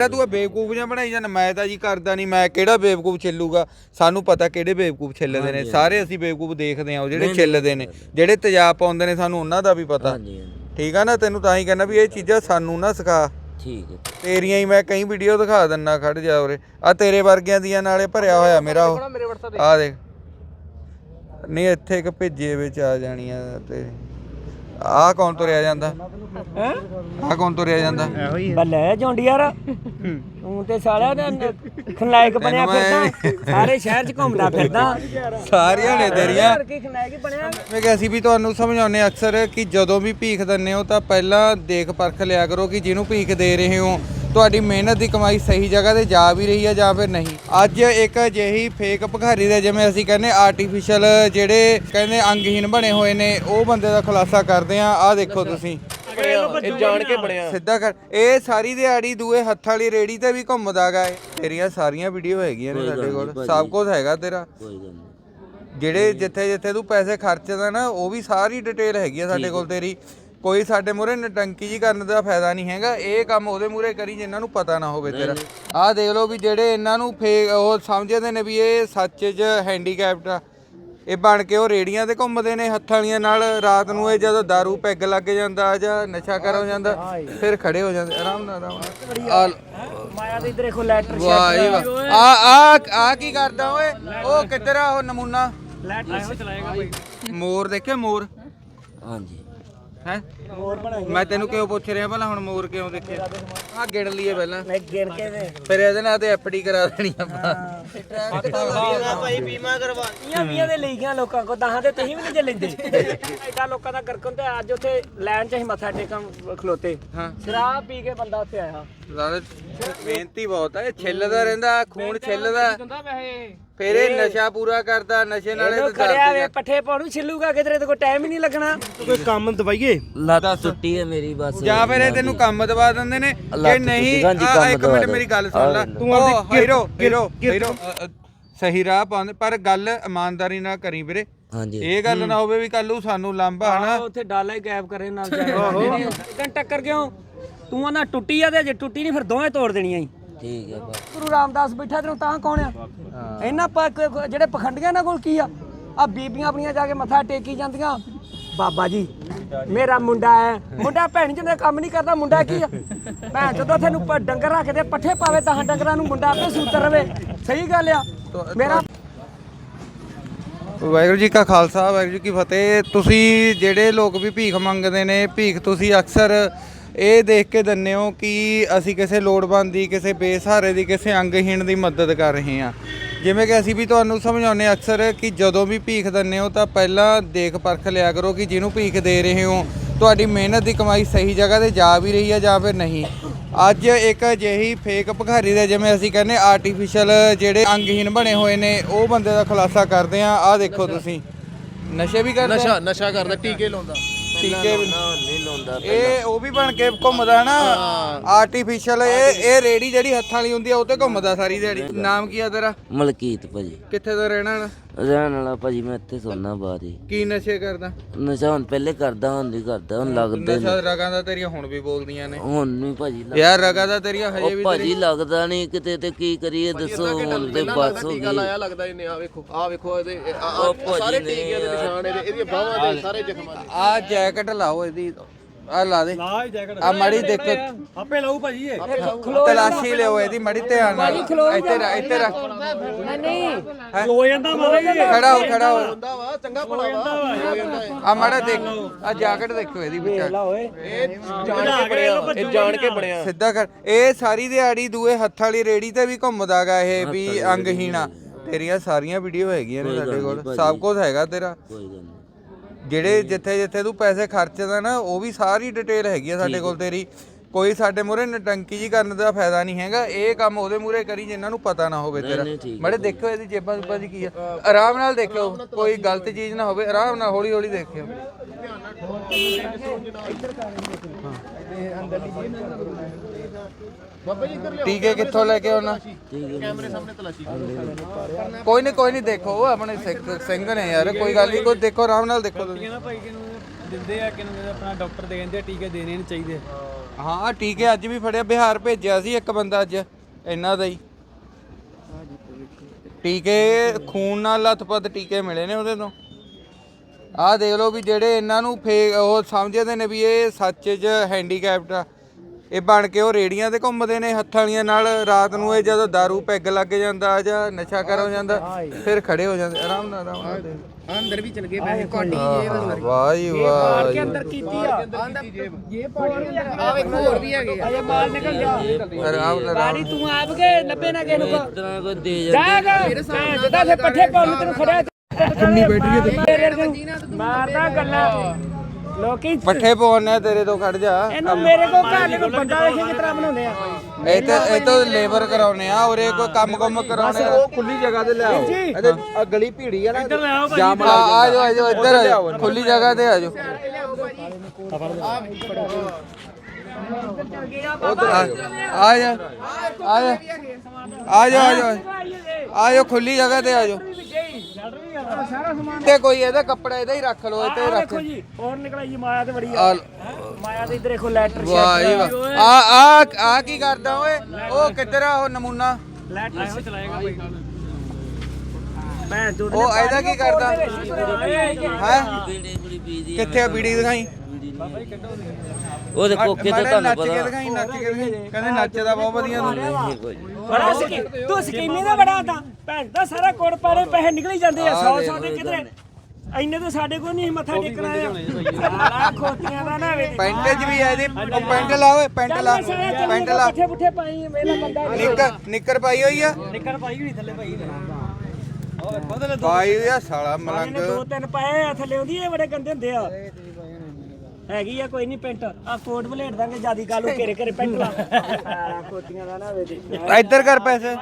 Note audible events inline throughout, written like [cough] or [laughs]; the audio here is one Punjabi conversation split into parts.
ਤਾਂ ਤੂੰ ਬੇਵਕੂਫ ਜਿਹਾ ਬਣਾਈ ਜਾਂਦਾ ਮੈਂ ਤਾਂ ਜੀ ਕਰਦਾ ਨਹੀਂ ਮੈਂ ਕਿਹੜਾ ਬੇਵਕੂਫ ਛਿੱਲੂਗਾ? ਸਾਨੂੰ ਪਤਾ ਕਿਹੜੇ ਬੇਵਕੂਫ ਛਿੱਲਦੇ ਨੇ। ਸਾਰੇ ਅਸੀਂ ਬੇਵਕੂਫ ਦੇਖਦੇ ਆ ਉਹ ਜਿਹੜੇ ਛਿੱਲਦੇ ਨੇ। ਜਿਹੜੇ ਤੇਜ਼ਾਬ ਪਾਉਂਦੇ ਨੇ ਸਾਨੂੰ ਉਹਨਾਂ ਦਾ ਵੀ ਪਤਾ। ਹਾਂਜੀ ਹਾਂਜੀ। ਠੀਕ ਆ ਨਾ? ਤੈਨੂੰ ਤਾਂ ਹੀ ਕਹਿੰਦਾ ਵੀ ਇਹ ਚੀਜ਼ਾਂ ਸਾਨੂੰ ਨਾ ਸਿਖਾ। ਠੀਕ ਹੈ। ਤੇਰੀਆਂ ਹੀ ਮੈਂ ਕਈ ਵੀਡੀਓ ਦਿਖਾ ਦਿੰਨਾ ਖੜ ਜਾ ਉਰੇ। ਆ ਤੇਰੇ ਵਰਗਿਆਂ ਦੀਆਂ ਨਾਲੇ ਭਰਿਆ ਹੋਇਆ ਮੇਰਾ ਉਹ। ਆ ਦੇਖ। ਨਹੀਂ ਇੱਥੇ ਇੱਕ ਭੇਜੇ ਵਿੱਚ ਆ ਜਾਣੀ ਆ ਤੇ। ਆ ਕੌਣ ਤੁਰਿਆ ਜਾਂਦਾ? ਹੈ? ਆ ਕੌਣ ਤੁਰਿਆ ਜਾਂਦਾ? ਬੱਲੇ ਜੌਂਡੀਆਰ ਤੂੰ ਤੇ ਸਾਲਿਆ ਤੇ ਖਨਾਇਕ ਬਣਿਆ ਫਿਰਦਾ। ਸਾਰੇ ਸ਼ਹਿਰ 'ਚ ਘੁੰਮਦਾ [laughs] ਫਿਰਦਾ। ਸਾਰੀਆਂ ਨੇ ਤੇਰੀਆਂ। ਮੈਂ ਕਿਹਾ ਅਸੀਂ ਵੀ ਤੁਹਾਨੂੰ ਸਮਝਾਉਂਦੇ ਹਾਂ ਅਕਸਰ ਕਿ ਜਦੋਂ ਵੀ ਭੀਖ ਦਿੰਦੇ ਹੋ ਤਾਂ ਪਹਿਲਾਂ ਦੇਖ ਪਰਖ ਲਿਆ ਕਰੋ ਕਿ ਜਿਹਨੂੰ ਭੀਖ ਦੇ ਰਹੇ ਹੋ ਤੁਹਾਡੀ ਮਿਹਨਤ ਦੀ ਕਮਾਈ ਸਹੀ ਜਗ੍ਹਾ ਤੇ ਜਾ ਵੀ ਰਹੀ ਹੈ ਜਾਂ ਫਿਰ ਨਹੀਂ? ਅੱਜ ਇੱਕ ਅਜਿਹੀ ਫੇਕ ਭਿਖਾਰੀ ਦੇ ਜਿਵੇਂ ਅਸੀਂ ਕਹਿੰਦੇ ਆਰਟੀਫੀਸ਼ੀਅਲ ਜਿਹੜੇ ਕਹਿੰਦੇ ਅੰਗਹੀਨ ਬਣੇ ਹੋਏ ਨੇ ਉਹ ਬੰਦੇ ਦਾ ਖੁਲਾਸਾ ਕਰਦੇ ਆ ਆਹ ਦੇਖੋ ਤੁਸੀਂ। ਇਹ ਜਾਣ ਕੇ ਬਣਿਆ। ਸਿੱਧਾ ਕਰ। ਇਹ ਸਾਰੀ ਦਿਹਾੜੀ ਦੂਏ ਹੱਥ ਵਾਲੀ ਰੇੜੀ ਤੇ ਵੀ ਘੁੰਮਦਾਗਾ ਇਹ ਤੇਰੀਆਂ ਸਾਰੀਆਂ ਵੀਡੀਓ ਹੈਗੀਆਂ ਨੇ ਸਾਡੇ ਕੋਲ। ਸਭ ਕੁਝ ਹੈਗਾ ਤੇਰਾ। ਜਿਹੜੇ ਜਿੱਥੇ ਜਿੱਥੇ ਤੂੰ ਪੈਸੇ ਖਰਚਦਾ ਨਾ ਉਹ ਵੀ ਸਾਰੀ ਡਿਟੇਲ ਹੈਗੀ ਆ ਸਾਡੇ ਕੋਲ ਤੇਰੀ। ਕੋਈ ਸਾਡੇ ਮੂਹਰੇ ਨਟੰਕੀ ਜੀ ਕਰਨ ਦਾ ਫਾਇਦਾ ਨਹੀਂ ਹੈਗਾ। ਇਹ ਕੰਮ ਉਹਦੇ ਮੂਹਰੇ ਕਰੀ ਜਿਨ੍ਹਾਂ ਨੂੰ ਪਤਾ ਨਾ ਹੋਵੇ ਤੇਰਾ। ਆਹ ਦੇਖ ਲਓ ਵੀ ਜਿਹੜੇ ਇਹਨਾਂ ਨੂੰ ਫੇਕ ਉਹ ਸਮਝਦੇ ਨੇ ਵੀ ਇਹ ਸੱਚ 'ਚ ਹੈਂਡੀਕੈਪਟ ਆ। ਇਹ ਬਣ ਕੇ ਉਹ ਰੇੜੀਆਂ ਤੇ ਘੁੰਮਦੇ ਨੇ ਹੱਥਾਂ ਵਾਲੀਆਂ ਨਾਲ ਰਾਤ ਨੂੰ ਇਹ ਜਦੋਂ दारू ਪੈਗ ਲੱਗ ਜਾਂਦਾ ਜਾਂ ਨਸ਼ਾ ਕਰ ਹੋ ਜਾਂਦਾ ਫਿਰ ਖੜੇ ਹੋ ਜਾਂਦੇ। ਆਰਾਮ ਨਾਲ ਆਰਾਮ ਮਾਇਆ ਦੇ ਇਧਰ ਦੇਖੋ ਲੈਟਰ ਵਾਹ ਜੀ ਵਾਹ। ਆ ਆ ਆ ਕੀ ਕਰਦਾ ਓਏ? ਉਹ ਕਿੱਧਰ ਆ ਉਹ ਨਮੂਨਾ? ਲੈਟਰ ਚਲਾਏਗਾ ਕੋਈ। ਮੋਰ ਦੇਖਿਆ ਮੋਰ? ਹਾਂਜੀ। ਹੈ? ਮੈਂ ਤੈਨੂੰ ਕਿਉਂ ਪੁੱਛ ਰਿਹਾ ਭਲਾ ਹੁਣ ਮੋਰ ਕਿਉਂ ਦੇਖਿਆ ਆ ਗਿਣ ਲਈਏ ਪਹਿਲਾਂ। ਮੈਂ ਗਿਣ ਕੇ ਦੇ। ਫਿਰ ਇਹਦੇ ਨਾਲ ਤੇ ਐਫਡੀ ਕਰਾ ਦੇਣੀ ਆਪਾਂ। ਭਾਈ ਬੀਮਾ ਕਰਵਾ। ਵੀਆਂ ਵੀਆਂ ਦੇ ਲਈ ਗਿਆ ਲੋਕਾਂ ਕੋ ਦਹਾਂ ਤੇ ਤੁਸੀਂ ਵੀ ਨਹੀਂ ਜੇ ਲੈਂਦੇ। ਐਡਾ ਲੋਕਾਂ ਦਾ ਗਰਕਨ ਤੇ ਅੱਜ ਉੱਥੇ ਲੈਣ ਚ ਅਸੀਂ ਮੱਥਾ ਟੇਕਣ ਖਲੋਤੇ। ਹਾਂ। ਸ਼ਰਾਬ ਪੀ ਕੇ ਬੰਦਾ ਉੱਥੇ ਆਇਆ। ਮਿਹਨਤੀ ਬਹੁਤ ਆ ਇਹ ਛਿੱਲਦਾ ਰਹਿੰਦਾ ਖੂਨ ਛਿੱਲਦਾ। ਹੁੰਦਾ ਵੈਸੇ ਫਿਰ ਇਹ ਨਸ਼ਾ ਪੂਰਾ ਕਰਦਾ ਨਸ਼ੇ ਨਾਲੇ ਇਹਨੂੰ ਤੇ ਖੜਿਆ ਵੇ ਪੱਠੇ ਪਾਉਣੂ ਛਿੱਲੂਗਾ ਕਿਧਰੇ ਤੇ ਕੋਈ ਟਾਈਮ ਹੀ ਨਹੀਂ ਲੱਗਣਾ। ਕੋਈ ਕੰਮ ਦਵਾਈਏ? ਲੱਤ ਟੁੱਟੀ ਹੈ ਮੇਰੀ ਬਸ ਜਾਂ ਫਿਰ ਇਹ ਤੈਨੂੰ ਕੰਮ ਦਵਾ ਦਿੰਦੇ ਨੇ। ਜੇ ਨਹੀਂ ਆ, ਇੱਕ ਮਿੰਟ। ਮੇਰੀ ਗੱਲ ਸੁਣ ਲੈ। ਤੂੰ ਆਪਦੀ ਹੀਰੋ ਹੀਰੋ ਹੀਰੋ ਸਹੀ ਰਾਹ ਪਾਉਂਦੇ ਪਰ ਗੱਲ ਇਮਾਨਦਾਰੀ ਨਾਲ ਕਰੀ ਵੀਰੇ। ਹਾਂਜੀ। ਇਹ ਗੱਲ ਨਾ ਹੋਵੇ ਵੀ ਕੱਲ ਨੂੰ ਸਾਨੂੰ ਲਾਂਭਾ ਹਨਾ? ਉੱਥੇ ਡਾਲਾ ਹੀ ਗਾਇਬ ਕਰੇ ਨਾਲ ਜਾਏ ਟੱਕਰ ਕਿਉਂ ਤੂੰ ਆਨਾ ਟੁੱਟੀ ਆ ਤੇ ਜੇ ਟੁੱਟੀ ਨਹੀਂ ਫਿਰ ਦੋਵੇਂ ਤੋੜ ਦੇਣੀਆਂ ਹੀ ਠੀਕ ਹੈ ਬਸ। ਗੁਰੂ ਰਾਮਦਾਸ ਬੈਠਾ ਤੈਨੂੰ ਤਾਂ ਕੌਣ ਆ? ਇਹਨਾਂ ਪਾ- ਜਿਹੜੇ ਪਖੰਡੀਆਂ ਨਾਲ ਕੋਲ ਕੀ ਆ? ਆ ਬੀਬੀਆਂ ਆਪਣੀਆਂ ਜਾ ਕੇ ਮੱਥਾ ਟੇਕੀ ਜਾਂਦੀਆਂ। ਬਾਬਾ ਜੀ ਮੇਰਾ ਮੁੰਡਾ ਹੈ। ਮੁੰਡਾ ਭੈਣ ਜੀ ਦਾ ਕੰਮ ਨਹੀਂ ਕਰਦਾ। ਮੁੰਡਾ ਕੀ ਆ? ਭੈਣ ਜਦੋਂ ਤੈਨੂੰ ਪ- ਡੰਗਰ ਰੱਖਦੇ ਪੱਠੇ ਪਾਵੇ ਤਾਂ ਡੰਗਰਾਂ ਨੂੰ ਮੁੰਡਾ ਆਪੇ ਸੂਤਰ ਰਵੇ। ਸਹੀ ਗੱਲ ਆ। ਮੇਰਾ ਵਾਹਿਗੁਰੂ ਜੀ ਕਾ ਖਾਲਸਾ ਵਾਹਿਗੁਰੂ ਜੀ ਕੀ ਫਤਿਹ। ਤੁਸੀਂ ਜਿਹੜੇ ਲੋਕ ਵੀ ਭੀਖ ਮੰਗਦੇ ਨੇ ਭੀਖ ਤੁਸੀਂ ਅਕਸਰ ਇਹ ਦੇਖ ਕੇ ਦਿੰਦੇ ਹੋ ਕਿ ਅਸੀਂ ਕਿਸੇ ਲੋੜਵੰਦ ਦੀ ਕਿਸੇ ਬੇਸਹਾਰੇ ਦੀ ਕਿਸੇ ਅੰਗਹੀਣ ਦੀ ਮਦਦ ਕਰ ਰਹੇ ਹਾਂ। ਜਿਵੇਂ ਕਿ ਅਸੀਂ ਵੀ ਤੁਹਾਨੂੰ ਸਮਝਾਉਂਦੇ ਹਾਂ ਅਕਸਰ ਕਿ ਜਦੋਂ ਵੀ ਭੀਖ ਦਿੰਦੇ ਹੋ ਤਾਂ ਪਹਿਲਾਂ ਦੇਖ ਪਰਖ ਲਿਆ ਕਰੋ ਕਿ ਜਿਹਨੂੰ ਭੀਖ ਦੇ ਰਹੇ ਹੋ ਤੁਹਾਡੀ ਮਿਹਨਤ ਦੀ ਕਮਾਈ ਸਹੀ ਜਗ੍ਹਾ ਤੇ ਜਾ ਵੀ ਰਹੀ ਹੈ ਜਾਂ ਫਿਰ ਨਹੀਂ। ਅੱਜ ਇੱਕ ਅਜਿਹੀ ਫੇਕ ਭਿਖਾਰੀ ਦੇ ਜਿਵੇਂ ਅਸੀਂ ਕਹਿੰਦੇ ਆਰਟੀਫੀਸ਼ੀਅਲ ਜਿਹੜੇ ਅੰਗਹੀਨ ਬਣੇ ਹੋਏ ਨੇ ਉਹ ਬੰਦੇ ਦਾ ਖੁਲਾਸਾ ਕਰਦੇ ਆ ਆਹ ਦੇਖੋ ਤੁਸੀਂ। ਨਸ਼ੇ ਵੀ ਕਰਦਾ ਨਸ਼ਾ ਨਸ਼ਾ ਕਰਦਾ ਟੀਕੇ ਲਾਉਂਦਾ। ਟੀਕੇ ਵੀ ਨਾ ਨਹੀਂ ਲਾਉਂਦਾ ਇਹ ਉਹ ਵੀ ਬਣ ਕੇ ਘੁੰਮਦਾ ਨਾ। ਆਰਟੀਫੀਸ਼ੀਅਲ ਇਹ ਇਹ ਰੇੜੀ ਜਿਹੜੀ ਹੱਥਾਂ ਵਾਲੀ ਹੁੰਦੀ ਆ ਉਹ ਤੇ ਘੁੰਮਦਾ ਸਾਰੀ ਦਿਹਾੜੀ। ਨਾਮ ਕੀ ਆ ਤੇਰਾ? ਮਲਕੀਤ ਭਾਜੀ। ਕਿੱਥੇ ਦਾ ਰਹਿਣਾ ਵਾਲਾ? ਰਹਿਣ ਵਾਲਾ ਭਾਜੀ ਮੈਂ ਇੱਥੇ ਸੋਨਾ ਬਾਹਰ ਹੀ। ਕੀ ਨਸ਼ੇ ਕਰਦਾ? ਨਸ਼ਾ ਹੁਣ ਪਹਿਲੇ ਕਰਦਾ ਹੁਣ ਨਹੀਂ ਕਰਦਾ ਹੁਣ ਲੱਗਦੇ ਨਸ਼ਾ ਰਗਾਂ ਦਾ ਤੇਰੀਆਂ ਹੁਣ ਵੀ ਬੋਲਦੀਆਂ ਨੇ। ਹੁਣ ਨਹੀਂ ਭਾਜੀ ਲੱਗ- ਯਾਰ ਰਗਾਂ ਦਾ ਤੇਰੀਆਂ ਹਜੇ ਉਹ ਵੀ ਭਾਜੀ ਲੱਗਦਾ ਨਹੀਂ ਕਿਤੇ ਤੇ ਕੀ ਕਰੀਏ ਦੱਸੋ ਹੁਣ ਤੇ ਬਸ ਹੋ ਟੀਕਾ ਗਈ। ਲਾਇਆ ਲੱਗਦਾ ਇਹਨੇ ਆ ਵੇਖੋ ਆ ਵੇਖੋ ਇਹਦੇ ਇਹ- ਆ- ਆ- ਉਹ ਭਾਜੀ ਸਾਰੇ ਨੇ ਟੀਕਿਆਂ ਦੇ ਨਿਸ਼ਾਨ ਇਹਦੇ ਇਹਦੀਆਂ ਬਾਹਾਂ ਦੇ ਸਾਰੇ ਜ਼ਖਮਾਂ ਦੇ। ਆ ਜੈਕਟ ਲਾਓ ਇਹਦੀ। ਆ ਲਾ ਦੇ। ਆ ਮੜੀ ਦੇਖੋ। ਆਪੇ ਲਾਉ ਭਾਜੀ ਇਹ। ਤਲਾਸ਼ੀ ਲਿਓ ਇਹਦੀ ਮੜੀ ਧਿਆਨ ਨਾਲ। ਇੱਥੇ ਰੱਖ ਇੱਥੇ ਰੱਖ ਨਹੀਂ ਖਲੋ ਜਾਂਦਾ ਖੜਾ ਹੋ ਖੜਾ ਹੋ। ਹੁੰਦਾ ਵਾ ਚੰਗਾ ਭਲਾ ਵਾ। ਹੋ ਇਹ। ਆ ਮੜਾ ਦੇਖ ਆ ਜੈਕਟ ਦੇਖੋ ਇਹਦੀ ਵਿੱਚ ਓਏ। ਇਹ ਜਾਣ ਕੇ ਬਣਿਆ ਇਹ ਜਾਣ ਕੇ ਬਣਿਆ ਸਿੱਧਾ ਕਰ ਇਹ ਸਾਰੀ ਦਿਹਾੜੀ ਦੂਏ ਹੱਥ ਵਾਲੀ ਰੇੜੀ ਤੇ ਵੀ ਘੁੰਮਦਾਗਾ ਇਹ ਵੀ ਅੰਗਹੀਣਾ। ਤੇਰੀਆਂ ਸਾਰੀਆਂ ਵੀਡੀਓ ਹੈਗੀਆਂ ਨੇ ਸਾਡੇ ਕੋਲ। ਸਭ ਕੁਝ ਹੈਗਾ ਤੇਰਾ। ਕੋਈ ਗੱਲ ਨਹੀਂ ਜਿਹੜੇ ਜਿੱਥੇ ਜਿੱਥੇ ਤੂੰ ਪੈਸੇ ਖਰਚਦਾ ਨਾ ਉਹ ਵੀ ਸਾਰੀ ਡਿਟੇਲ ਹੈਗੀ ਆ ਸਾਡੇ ਕੋਲ ਤੇਰੀ। ਕੋਈ ਸਾਡੇ ਮੂਹਰੇ ਨਟੰਕੀ ਜੀ ਕਰਨ ਦਾ ਫਾਇਦਾ ਨਹੀਂ ਹੈਗਾ। ਇਹ ਕੰਮ ਉਹਦੇ ਮੂਹਰੇ ਕਰੀ ਜਿਨ੍ਹਾਂ ਨੂੰ ਪਤਾ ਨਾ ਹੋਵੇ ਤੇਰਾ। ਮੜੇ ਦੇਖਿਓ ਇਹਦੀ ਜੇਬਾਂ ਜੁਬਾਂ 'ਚ ਕੀ ਆ। ਆਰਾਮ ਨਾਲ ਦੇਖਿਓ ਕੋਈ ਗਲਤ ਚੀਜ਼ ਨਾ ਹੋਵੇ। ਆਰਾਮ ਨਾਲ ਹੌਲੀ ਹੌਲੀ ਦੇਖਿਓ ਬਾਬਾ ਜੀ ਇੱਧਰ ਲਿਆਓ ਟੀਕੇ ਕਿੱਥੋਂ ਲੈ ਕੇ ਆਉਣਾ? ਕੈਮਰੇ ਸਾਹਮਣੇ ਤਲਾਸ਼ੀ ਕੋਈ ਨਹੀਂ ਕੋਈ ਨਹੀਂ ਦੇਖੋ ਆਪਣੇ ਸਿੱਖ- ਸਿੰਘ ਨੇ ਯਾਰ ਕੋਈ ਗੱਲ ਨਹੀਂ ਕੋਈ ਦੇਖੋ ਆਰਾਮ ਨਾਲ ਦੇਖੋ ਤੁਸੀਂ। ਨਾ ਭਾਈ ਕਿਨੂੰ ਦਿੰਦੇ ਆ ਕਿਨੂੰ ਆਪਣਾ ਡਾਕਟਰ ਦੇ ਕਹਿੰਦੇ ਆ ਟੀਕੇ ਦੇਣੇ ਨਹੀਂ ਚਾਹੀਦੇ। ਹਾਂ ਟੀਕੇ ਅੱਜ ਵੀ ਫੜਿਆ ਬਿਹਾਰ ਭੇਜਿਆ ਸੀ ਇੱਕ ਬੰਦਾ ਅੱਜ ਇਹਨਾਂ ਦਾ ਹੀ। ਟੀਕੇ ਖੂਨ ਨਾਲ ਲੱਥਪੱਥ ਟੀਕੇ ਮਿਲੇ ਨੇ ਉਹਦੇ ਤੋਂ। ਆਹ ਦੇਖ ਲਓ ਵੀ ਜਿਹੜੇ ਇਹਨਾਂ ਨੂੰ ਫੇ ਉਹ ਸਮਝਦੇ ਨੇ ਵੀ ਇਹ ਸੱਚ 'ਚ ਹੈਂਡੀਕੈਪਟ ਆ। ਇਹ ਬਣ ਕੇ ਉਹ ਰੇੜੀਆਂ ਤੇ ਘੁੰਮਦੇ ਨੇ ਹੱਥਾਂ ਵਾਲੀਆਂ ਨਾਲ ਰਾਤ ਨੂੰ ਇਹ ਜਦੋਂ दारू ਪੈਗ ਲੱਗ ਜਾਂਦਾ ਜਾਂ ਨਸ਼ਾ ਕਰ ਹੋ ਜਾਂਦਾ ਫਿਰ ਖੜੇ ਹੋ ਜਾਂਦੇ ਆਰਾਮ ਨਾਲ ਆਰਾਮ ਨਾਲ। ਅੰਦਰ ਵੀ ਚਲ ਗਏ ਪੈਸੇ ਕੋਡੀ ਆਹ, ਵਾਹ ਜੀ ਵਾਹ ਜੀ। ਅੰਦਰ ਕੀਤੀ ਆ। ਆ। ਵੇਖੋ ਹੋਰ ਵੀ ਹੈਗੇ ਆ। ਅਜੇ ਮਾਲ ਨਿਕਲ ਗਿਆ ਆਰਾਮ ਨਾਲ ਗਾੜੀ ਤੂੰ ਆਪ ਕੇ ਲੱਭੇ ਨਾ ਕਿਸੇ ਨੂੰ ਕੋ ਕੋਈ ਦੇ ਜਾ ਜਿੱਦਾਂ ਫੇ ਪੱਠੇ ਪਾਉਣ ਤੈਨੂੰ ਖੜਿਆ ਕਿੰਨੀ ਬੈਠੀ ਹੈ ਮਾਰਦਾ ਗੱਲਾਂ। ਲੋਕੀ ਪੱਠੇ ਪਵਾਉਣੇ ਤੇਰੇ ਤੋਂ ਖੜ ਜਾ। ਇਹਨੂੰ ਮੇਰੇ ਕੋ ਘਰ ਨੂੰ ਬੰਦਾ ਵੇਖੇ ਕਿਸ ਤਰ੍ਹਾਂ ਬਣਾਉਂਦੇ ਆ। ਇਹ ਤੇ ਇਹ ਤੋਂ ਲੇਬਰ ਕਰਾਉਨੇ ਆ ਔਰੇ ਕੋਈ ਕੰਮ ਕੰਮ ਕਰਾਉਨੇ ਆ। ਖੁੱਲੀ ਜਗ੍ਹਾ ਤੇ ਲਿਆਓ ਇਹਦੇ ਆ ਗਲੀ ਭੀੜੀ ਆ ਨਾ। ਜਾਮ ਆ ਆ ਜਾਓ ਆ ਜਾਓ ਇੱਧਰ ਆ ਜਾਓ। ਖੁੱਲੀ ਜਗ੍ਹਾ ਤੇ ਆ ਜਾਓ। ਆ ਆ ਜਾ। ਆ ਜਾ। ਆ ਜਾ ਆ ਜਾ ਖੁੱਲੀ ਜਗ੍ਹਾ ਤੇ ਆ ਜਾਓ। ਤੇ ਕੋਈ ਇਹਦਾ ਕੱਪੜਾ ਇਹਦਾ ਹੀ ਰੱਖ ਲਓ ਇੱਥੇ ਰੱਖ ਦੇਖੋ ਜੀ ਹੋਰ ਨਿਕਲਿਆ ਜੀ ਮਾਇਆ ਤੇ ਬੜੀ ਆ। ਮਾਇਆ ਤੇ ਇੱਧਰ ਦੇਖੋ ਲੈਟਰ ਵਾਹ ਜੀ ਵਾਹ। ਆ ਆ ਆ ਕੀ ਕਰਦਾ ਓਏ? ਉਹ ਕਿੱਧਰ ਆ ਉਹ ਨਮੂਨਾ? ਲੈਟਰ ਚਲਾਏਗਾ ਭਾਈ ਦੁੱਧ ਉਹ ਇਹਦਾ ਕੀ ਕਰਦਾ? ਹੈ। ਕਿੱਥੇ ਆ ਬੀੜੀ ਦਿਖਾਈ? ਉਹਦੇ ਕੋਕੇ ਤੇ ਤੁਹਾਨੂੰ ਨੱਚ ਕੇ ਦਿਖਾਈ ਨੱਚ ਕੇ ਦਿਖਾਈ। ਕਹਿੰਦੇ ਨੱਚਦਾ ਬਹੁਤ ਵਧੀਆ ਤੂੰ ਬੜਾ ਸਕੀ ਤੂੰ ਸਕੀਮੀ ਦਾ ਬੜਾ ਤਾਂ। ਭੈਣ ਦਾ ਸਾਰਾ ਕੋੜ ਪਾਰੇ ਪੈਸੇ ਨਿਕਲ ਹੀ ਜਾਂਦੇ ਆ 100 100 ਦੇ ਕਿਧਰੇ। ਇੰਨੇ ਤਾਂ ਸਾਡੇ ਕੋਲ ਨਹੀਂ ਮੱਥਾ ਟੇਕਣਾ ਆ। ਸਾਰਾ ਖੋਤੀਆਂ ਦਾ ਨਾ ਵੇ। ਪੈਂਟ 'ਚ ਵੀ ਆ ਇਹਦੀ। ਉਹ ਪੈਂਟ ਲਾ ਓਏ ਪੈਂਟ ਲਾ। ਪੈਂਟ ਲਾ। ਪੁੱਠੇ ਪੁੱਠੇ ਪਾਈ ਮੇਰਾ ਬੰਦਾ ਨਿੱਕਰ ਨਿੱਕਰ ਪਾਈ ਹੋਈ ਆ। ਨਿਕਲ ਪਾਈ ਹੋਈ ਥੱਲੇ ਪਾਈ ਪਾਈ ਆ ਸਾਲਾ ਇਹਨੇ ਮਲੰਗ। ਦੋ ਤਿੰਨ ਪਾਏ ਆ ਥੱਲੇ ਆਉਂਦੀ ਇਹ ਬੜੇ ਗੰਦੇ ਹੁੰਦੇ ਆ। ਹੈਗੀ। ਆ ਕੋਈ ਨਹੀਂ ਪੈਂਟ। ਆ ਕੋਟ ਬਲੇਟ ਦਾਂਗੇ ਜਿਆਦੀ ਗੱਲ ਉਹ ਘੇਰੇ ਘੇਰੇ ਪੈਂਟ ਲਾ। ਸਾਰਾ ਖੋਤੀਆਂ ਦਾ ਨਾ ਵੇ ਇੱਧਰ ਕਰ ਪੈਸੇ। ਆ।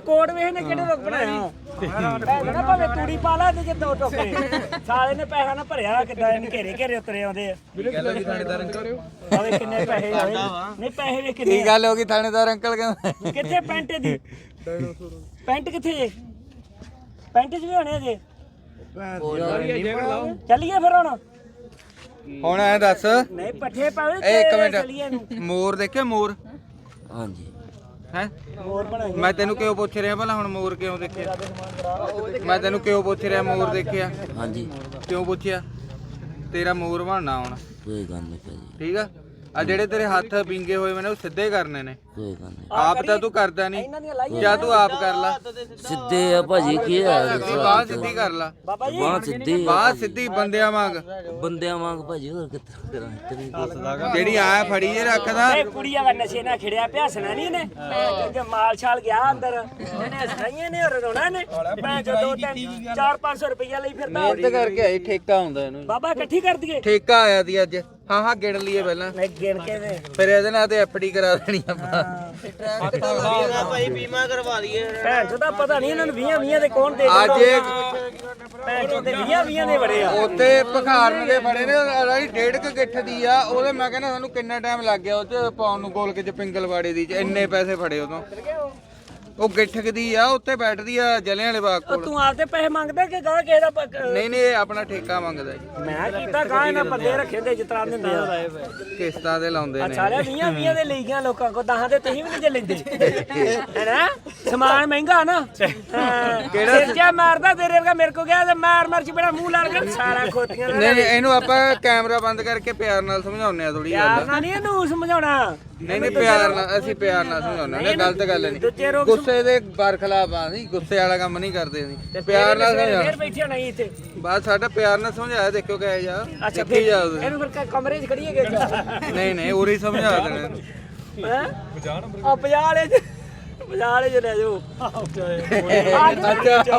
ਕੋਟ ਵੇਖ ਨੇ ਕਿਹੜੇ ਲੋਕ ਬਣਾਇਆ ਭੈਣ ਨਾ ਭਾਵੇਂ ਤੂੜੀ ਪਾ ਲਾ ਤੇ ਜੇ ਦੋ ਟੋਕਰੇ ਸਾਲੇ ਨੇ ਪੈਸਾ ਨਾ ਭਰਿਆ ਕਿੱਦਾਂ ਇਹਨੇ ਘੇਰੇ ਘੇਰੇ ਉਤਰੇ ਆਉਂਦੇ ਆ। ਆਵੇ ਕਿੰਨੇ ਪੈਸੇ ਆਏ ਨਹੀਂ ਪੈਸੇ ਵੇ ਕਿੰਨੇ ਕੀ ਗੱਲ ਹੋ ਗਈ ਥਾਣੇਦਾਰ ਅੰਕਲ ਕਹਿੰਦਾ। ਕਿੱਥੇ ਪੈਂਟ ਦੀ ਪੈਂਟ ਕਿੱਥੇ ਜੇ? ਪੈਂਟ 'ਚ ਵੀ ਹੋਣੇ ਜੇ ਚੱਲੀਏ ਫਿਰ ਹੁਣ। ਹੁਣ ਐ ਦੱਸ। ਨਹੀਂ ਪੱਠੇ ਪਾਵੇ ਇੱਕ ਤੇ ਚੱਲੀਏ ਨੂੰ ਮਿੰਟ ਮੋਰ ਦੇਖਿਆ ਮੋਰ? ਹਾਂਜੀ। ਹੈ? ਹੋਰ ਬਣਾਈ ਮੈਂ ਤੈਨੂੰ ਕਿਉਂ ਪੁੱਛ ਰਿਹਾ ਭਲਾ ਹੁਣ ਮੋਰ ਕਿਉਂ ਦੇਖਿਆ? ਮੈਂ ਤੈਨੂੰ ਕਿਉਂ ਪੁੱਛ ਰਿਹਾ ਮੋਰ ਦੇਖਿਆ? ਹਾਂਜੀ। ਕਿਉਂ ਪੁੱਛਿਆ? ਤੇਰਾ ਮੋਰ ਬਣਨਾ ਹੁਣ। ਕੋਈ ਗੱਲ ਨਹੀਂ ਭਾਜੀ। ਠੀਕ ਆ? ਆ ਜਿਹੜੇ ਤੇਰੇ ਹੱਥ ਵਿੰਗੇ ਹੋਏ ਮੈਨੇ ਉਹ ਸਿੱਧੇ ਕਰਨੇ ਨੇ। ਕੋਈ ਗੱਲ ਨਹੀਂ। ਆਪ ਤਾਂ ਤੂੰ ਕਰਦਾ ਨਹੀਂ। ਜਾਂ ਤੂੰ ਆਪ ਕਰ ਲਾ। ਸਿੱਧੇ ਆ ਭਾਜੀ ਕੀ ਆ? ਬਾਹ ਸਿੱਧੀ ਕਰ ਲਾ। ਬਾਬਾ ਜੀ ਬਾਹ ਸਿੱਧੀ ਬਾਹ ਸਿੱਧੀ ਬੰਦਿਆਂ ਵਾਂਗ। ਬੰਦਿਆਂ ਵਾਂਗ ਭਾਜੀ ਹੋਰ ਕਿੱਥੇ ਕਰਾਂ? ਜਿਹੜੀ ਆ ਫੜੀ ਜੇ ਰੱਖਦਾ। ਇਹ ਕੁੜੀਆਂ ਦਾ ਨਸ਼ੇ ਨਾਲ ਖਿੜਿਆ ਪਿਆ ਹਸਣਾ ਨਹੀਂ ਨੇ ਮੈਂ ਜੇ ਮਾਲ ਛਾਲ ਗਿਆ ਅੰਦਰ। ਇਹਨੇ ਹਸਣਾਈਆਂ ਨੇ ਰੋਣਾ ਨੇ। ਮੈਂ ਜੋ ਦੋ ਤਿੰਨ 4-500 ਰੁਪਈਆ ਲਈ ਫਿਰਦਾ ਮਿਹਨਤ ਕਰਕੇ ਆਈ ਠੇਕਾ ਹੁੰਦਾ ਇਹਨੂੰ। ਬਾਬਾ ਇਕੱਠੀ ਕਰ ਦਈਏ। ਠੇਕਾ ਆਇਆ ਦੀ ਅੱਜ। ਹਾਂ ਹਾਂ ਗਿਣ ਲਈਏ ਪਹਿਲਾਂ। ਮੈਂ ਗਿਣ ਕੇ ਫਿਰ ਇਹਦੇ ਨਾਲ ਤੇ ਐਫਡੀ ਕਰਾ ਦੇਣੀ ਆਪਾਂ। ਭੈਣ ਚੋਦਾ ਪਤਾ ਨਹੀਂ ਇਹਨਾਂ ਨੂੰ 20 20 ਦੇ ਕੌਣ ਦੇ ਅੱਜ ਇਹ ਭੈਣ ਚੋਦੇ 20 20 ਦੇ ਬੜੇ ਆ। ਉੱਤੇ ਭਖਾਰਨ ਦੇ ਫੜੇ ਨੇ ਅਰਾਈ ਡੇਢ ਕੁ ਗਿੱਠ ਦੀ ਆ ਉਹਦੇ ਮੈਂ ਕਹਿੰਦਾ ਸਾਨੂੰ ਕਿੰਨਾ ਟਾਈਮ ਲੱਗ ਗਿਆ ਉਹ ਚ ਪਾਉਣ ਨੂੰ ਗੋਲ ਚ ਪਿੰਗਲਵਾੜੇ ਦੀ ਚ ਇੰਨੇ ਪੈਸੇ ਫੜੇ ਉਦੋਂ। ਉਹ ਗਿੱਠ ਕੁ ਦੀ ਆ ਉੱਤੇ ਬੈਠਦੀ ਆ ਜਲਿਆਂ ਵਾਲੇ ਬਾਗ ਉਹ ਕੋਲ ਤੂੰ ਆਪਦੇ ਪੈਸੇ ਮੰਗਦਾ ਕਿ ਗਾਹ ਕਿਸੇ ਦਾ ਪ- ਨਹੀਂ ਨਹੀਂ ਇਹ ਆਪਣਾ ਠੇਕਾ ਮੰਗਦਾ ਜੀ। ਮੈਂ ਕੀਤਾ ਗਾਹ ਇਹਨਾਂ ਬੰਦੇ ਰੱਖੇ ਦੇ ਜਿਤਰਾ ਦਿੰਦੇ ਆ ਕਿਸ਼ਤਾਂ ਦੇ ਲਾਉਂਦੇ ਨੇ। ਸਾਲਿਆ 20 20 ਦੇ ਲਈ ਗਿਆ ਲੋਕਾਂ ਕੋ ਦਹਾਂ ਦੇ ਤੁਸੀਂ ਵੀ ਨਹੀਂ ਜੇ ਲੈਂਦੇ। ਹੈਨਾ ਸਮਾਨ ਮਹਿੰਗਾ ਨਾ। ਕਿਹੜਾ ਸਿਰ ਮਾਰਦਾ ਤੇਰੇ ਵਰਗਾ ਮੇਰੇ ਕੋ ਗਿਆ ਤੇ ਮਾਰ ਮਾਰ ਚ ਬੜਾ ਮੂੰਹ ਲਾ ਕੇ ਸਾਰਾ ਖੋਤੀਆਂ ਨਹੀਂ ਨਹੀਂ, ਇਹਨੂੰ ਆਪਾਂ ਕੈਮਰਾ ਬੰਦ ਕਰਕੇ ਪਿਆਰ ਨਾਲ ਸਮਝਾਉਂਦੇ ਆ ਥੋੜੀ ਪਿਆਰ ਗੱਲ। ਨਾਲ ਨਹੀਂ ਇਹਨੂੰ ਸਮਝਾਉਣਾ। ਨਹੀਂ ਨਹੀਂ ਪਿਆਰ ਨਾਲ ਅਸੀਂ ਪਿਆਰ ਨਾਲ ਸਮਝਾਉਂਦੇ ਆ ਗਲਤ ਗੱਲ ਦੂਜੇ ਨਹੀਂ ਗੁੱਸੇ ਦੇ ਬਰਖਲਾਫ ਆ ਅਸੀਂ ਗੁੱਸੇ ਵਾਲਾ ਕੰਮ ਨਹੀਂ ਕਰਦੇ ਅਸੀਂ। ਪਿਆਰ ਨਾਲ ਸਮਝਾ। ਫੇਰ ਬੈਠੇ ਹੋਣਾ ਜੀ ਇੱਥੇ। ਬਸ ਸਾਡਾ ਪਿਆਰ ਨਾਲ ਸਮਝਾਇਆ ਦੇਖਿਓ ਕਿਹ ਜਾ ਅੱਛਾ ਦੇਖੀ ਜਾ। ਇਹਨੂੰ ਫਿਰ ਕ- ਕਮਰੇ 'ਚ ਖੜੀਏ ਗਏ ਨਹੀਂ ਨਹੀਂ ਉਰੇ ਹੀ ਸਮਝਾ ਦੇਣਾ। ਹੈ? ਆ ਪਜਾਲੇ ਚ। ਪਜਾਲੇ ਚ ਲੈ ਜਾਓ। ਅੱਛਾ।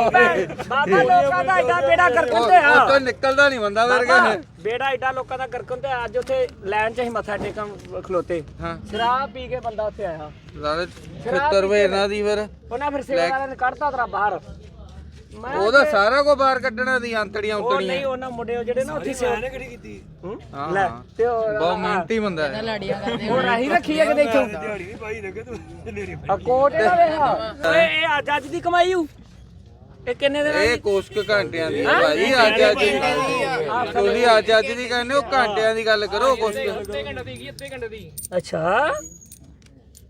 ਬਾਬਾ ਲੋਕਾਂ ਦਾ ਐਡਾ ਬੇੜਾ ਕਰਕਣ ਤੇ ਉਹ ਆ। ਤੋਂ ਨਿਕਲਦਾ ਨਹੀਂ ਬੰਦਾ ਵਰਗਾ ਬਾਬਾ, ਬੇੜਾ ਐਡਾ ਲੋਕਾਂ ਦਾ ਕਰਕਣ ਤੇ ਅੱਜ ਉੱਥੇ ਲਾਈਨ 'ਚ ਅਸੀਂ ਮੱਥਾ ਟੇਕਣ ਖਲੋਤੇ। ਹਾਂ। ਸ਼ਰਾਬ ਪੀ ਕੇ ਬੰਦਾ ਉੱਥੇ ਆਇਆ। ਸਾਰੇ ਫਿੱਤਰ ਵੇ ਇਹਨਾਂ ਦੀ ਫਿਰ। ਉਹਨਾਂ ਫਿਰ ਸੇਵਾ ਵਾਲਿਆਂ ਨੇ ਕੱਢਤਾ ਤੇਰਾ ਬਾਹਰ। ਉਹਦਾ ਸਾਰਾ ਕੋ ਬਾਹਰ ਕੱਢਣਾ ਦੀ ਅੰਤੜੀਆਂ ਉਹ ਉਂਤੜੀਆਂ। ਨਹੀਂ ਉਹਨਾਂ ਮੁੰਡੇ ਉਹ ਜਿਹੜੇ ਨਾ ਉੱਥੇ ਨੇ ਕਿਹੜੀ ਕੀਤੀ? ਹਾਂ? ਲੈ ਹਾਂ। ਤੇ ਉਹ ਬਹੁਤ ਮਿਹਨਤੀ ਬੰਦਾ ਹੈ। ਉਹ ਰਾਹੀ ਰੱਖੀ ਹੈ ਕਿਤੇ ਇੱਥੋਂ। ਆ ਕੋਟ ਇਹਦਾ ਵੇਖਾ। ਓਏ ਇਹ ਅੱਜ ਅੱਜ ਦੀ ਕਮਾਈ ਹੂ? ਇਹ ਕਿੰਨੇ ਦਿਨ ਇਹ ਕੁਛ ਕੁ ਘੰਟਿਆਂ ਦੀ ਭਾਈ ਅੱਜ ਅੱਜ ਦੀ? ਤੁਸੀਂ ਅੱਜ ਅੱਜ ਦੀ ਕਹਿੰਦੇ ਹੋ ਘੰਟਿਆਂ ਦੀ ਗੱਲ ਕਰੋ ਕੁਛ ਕੁ। ਅੱਛਾ।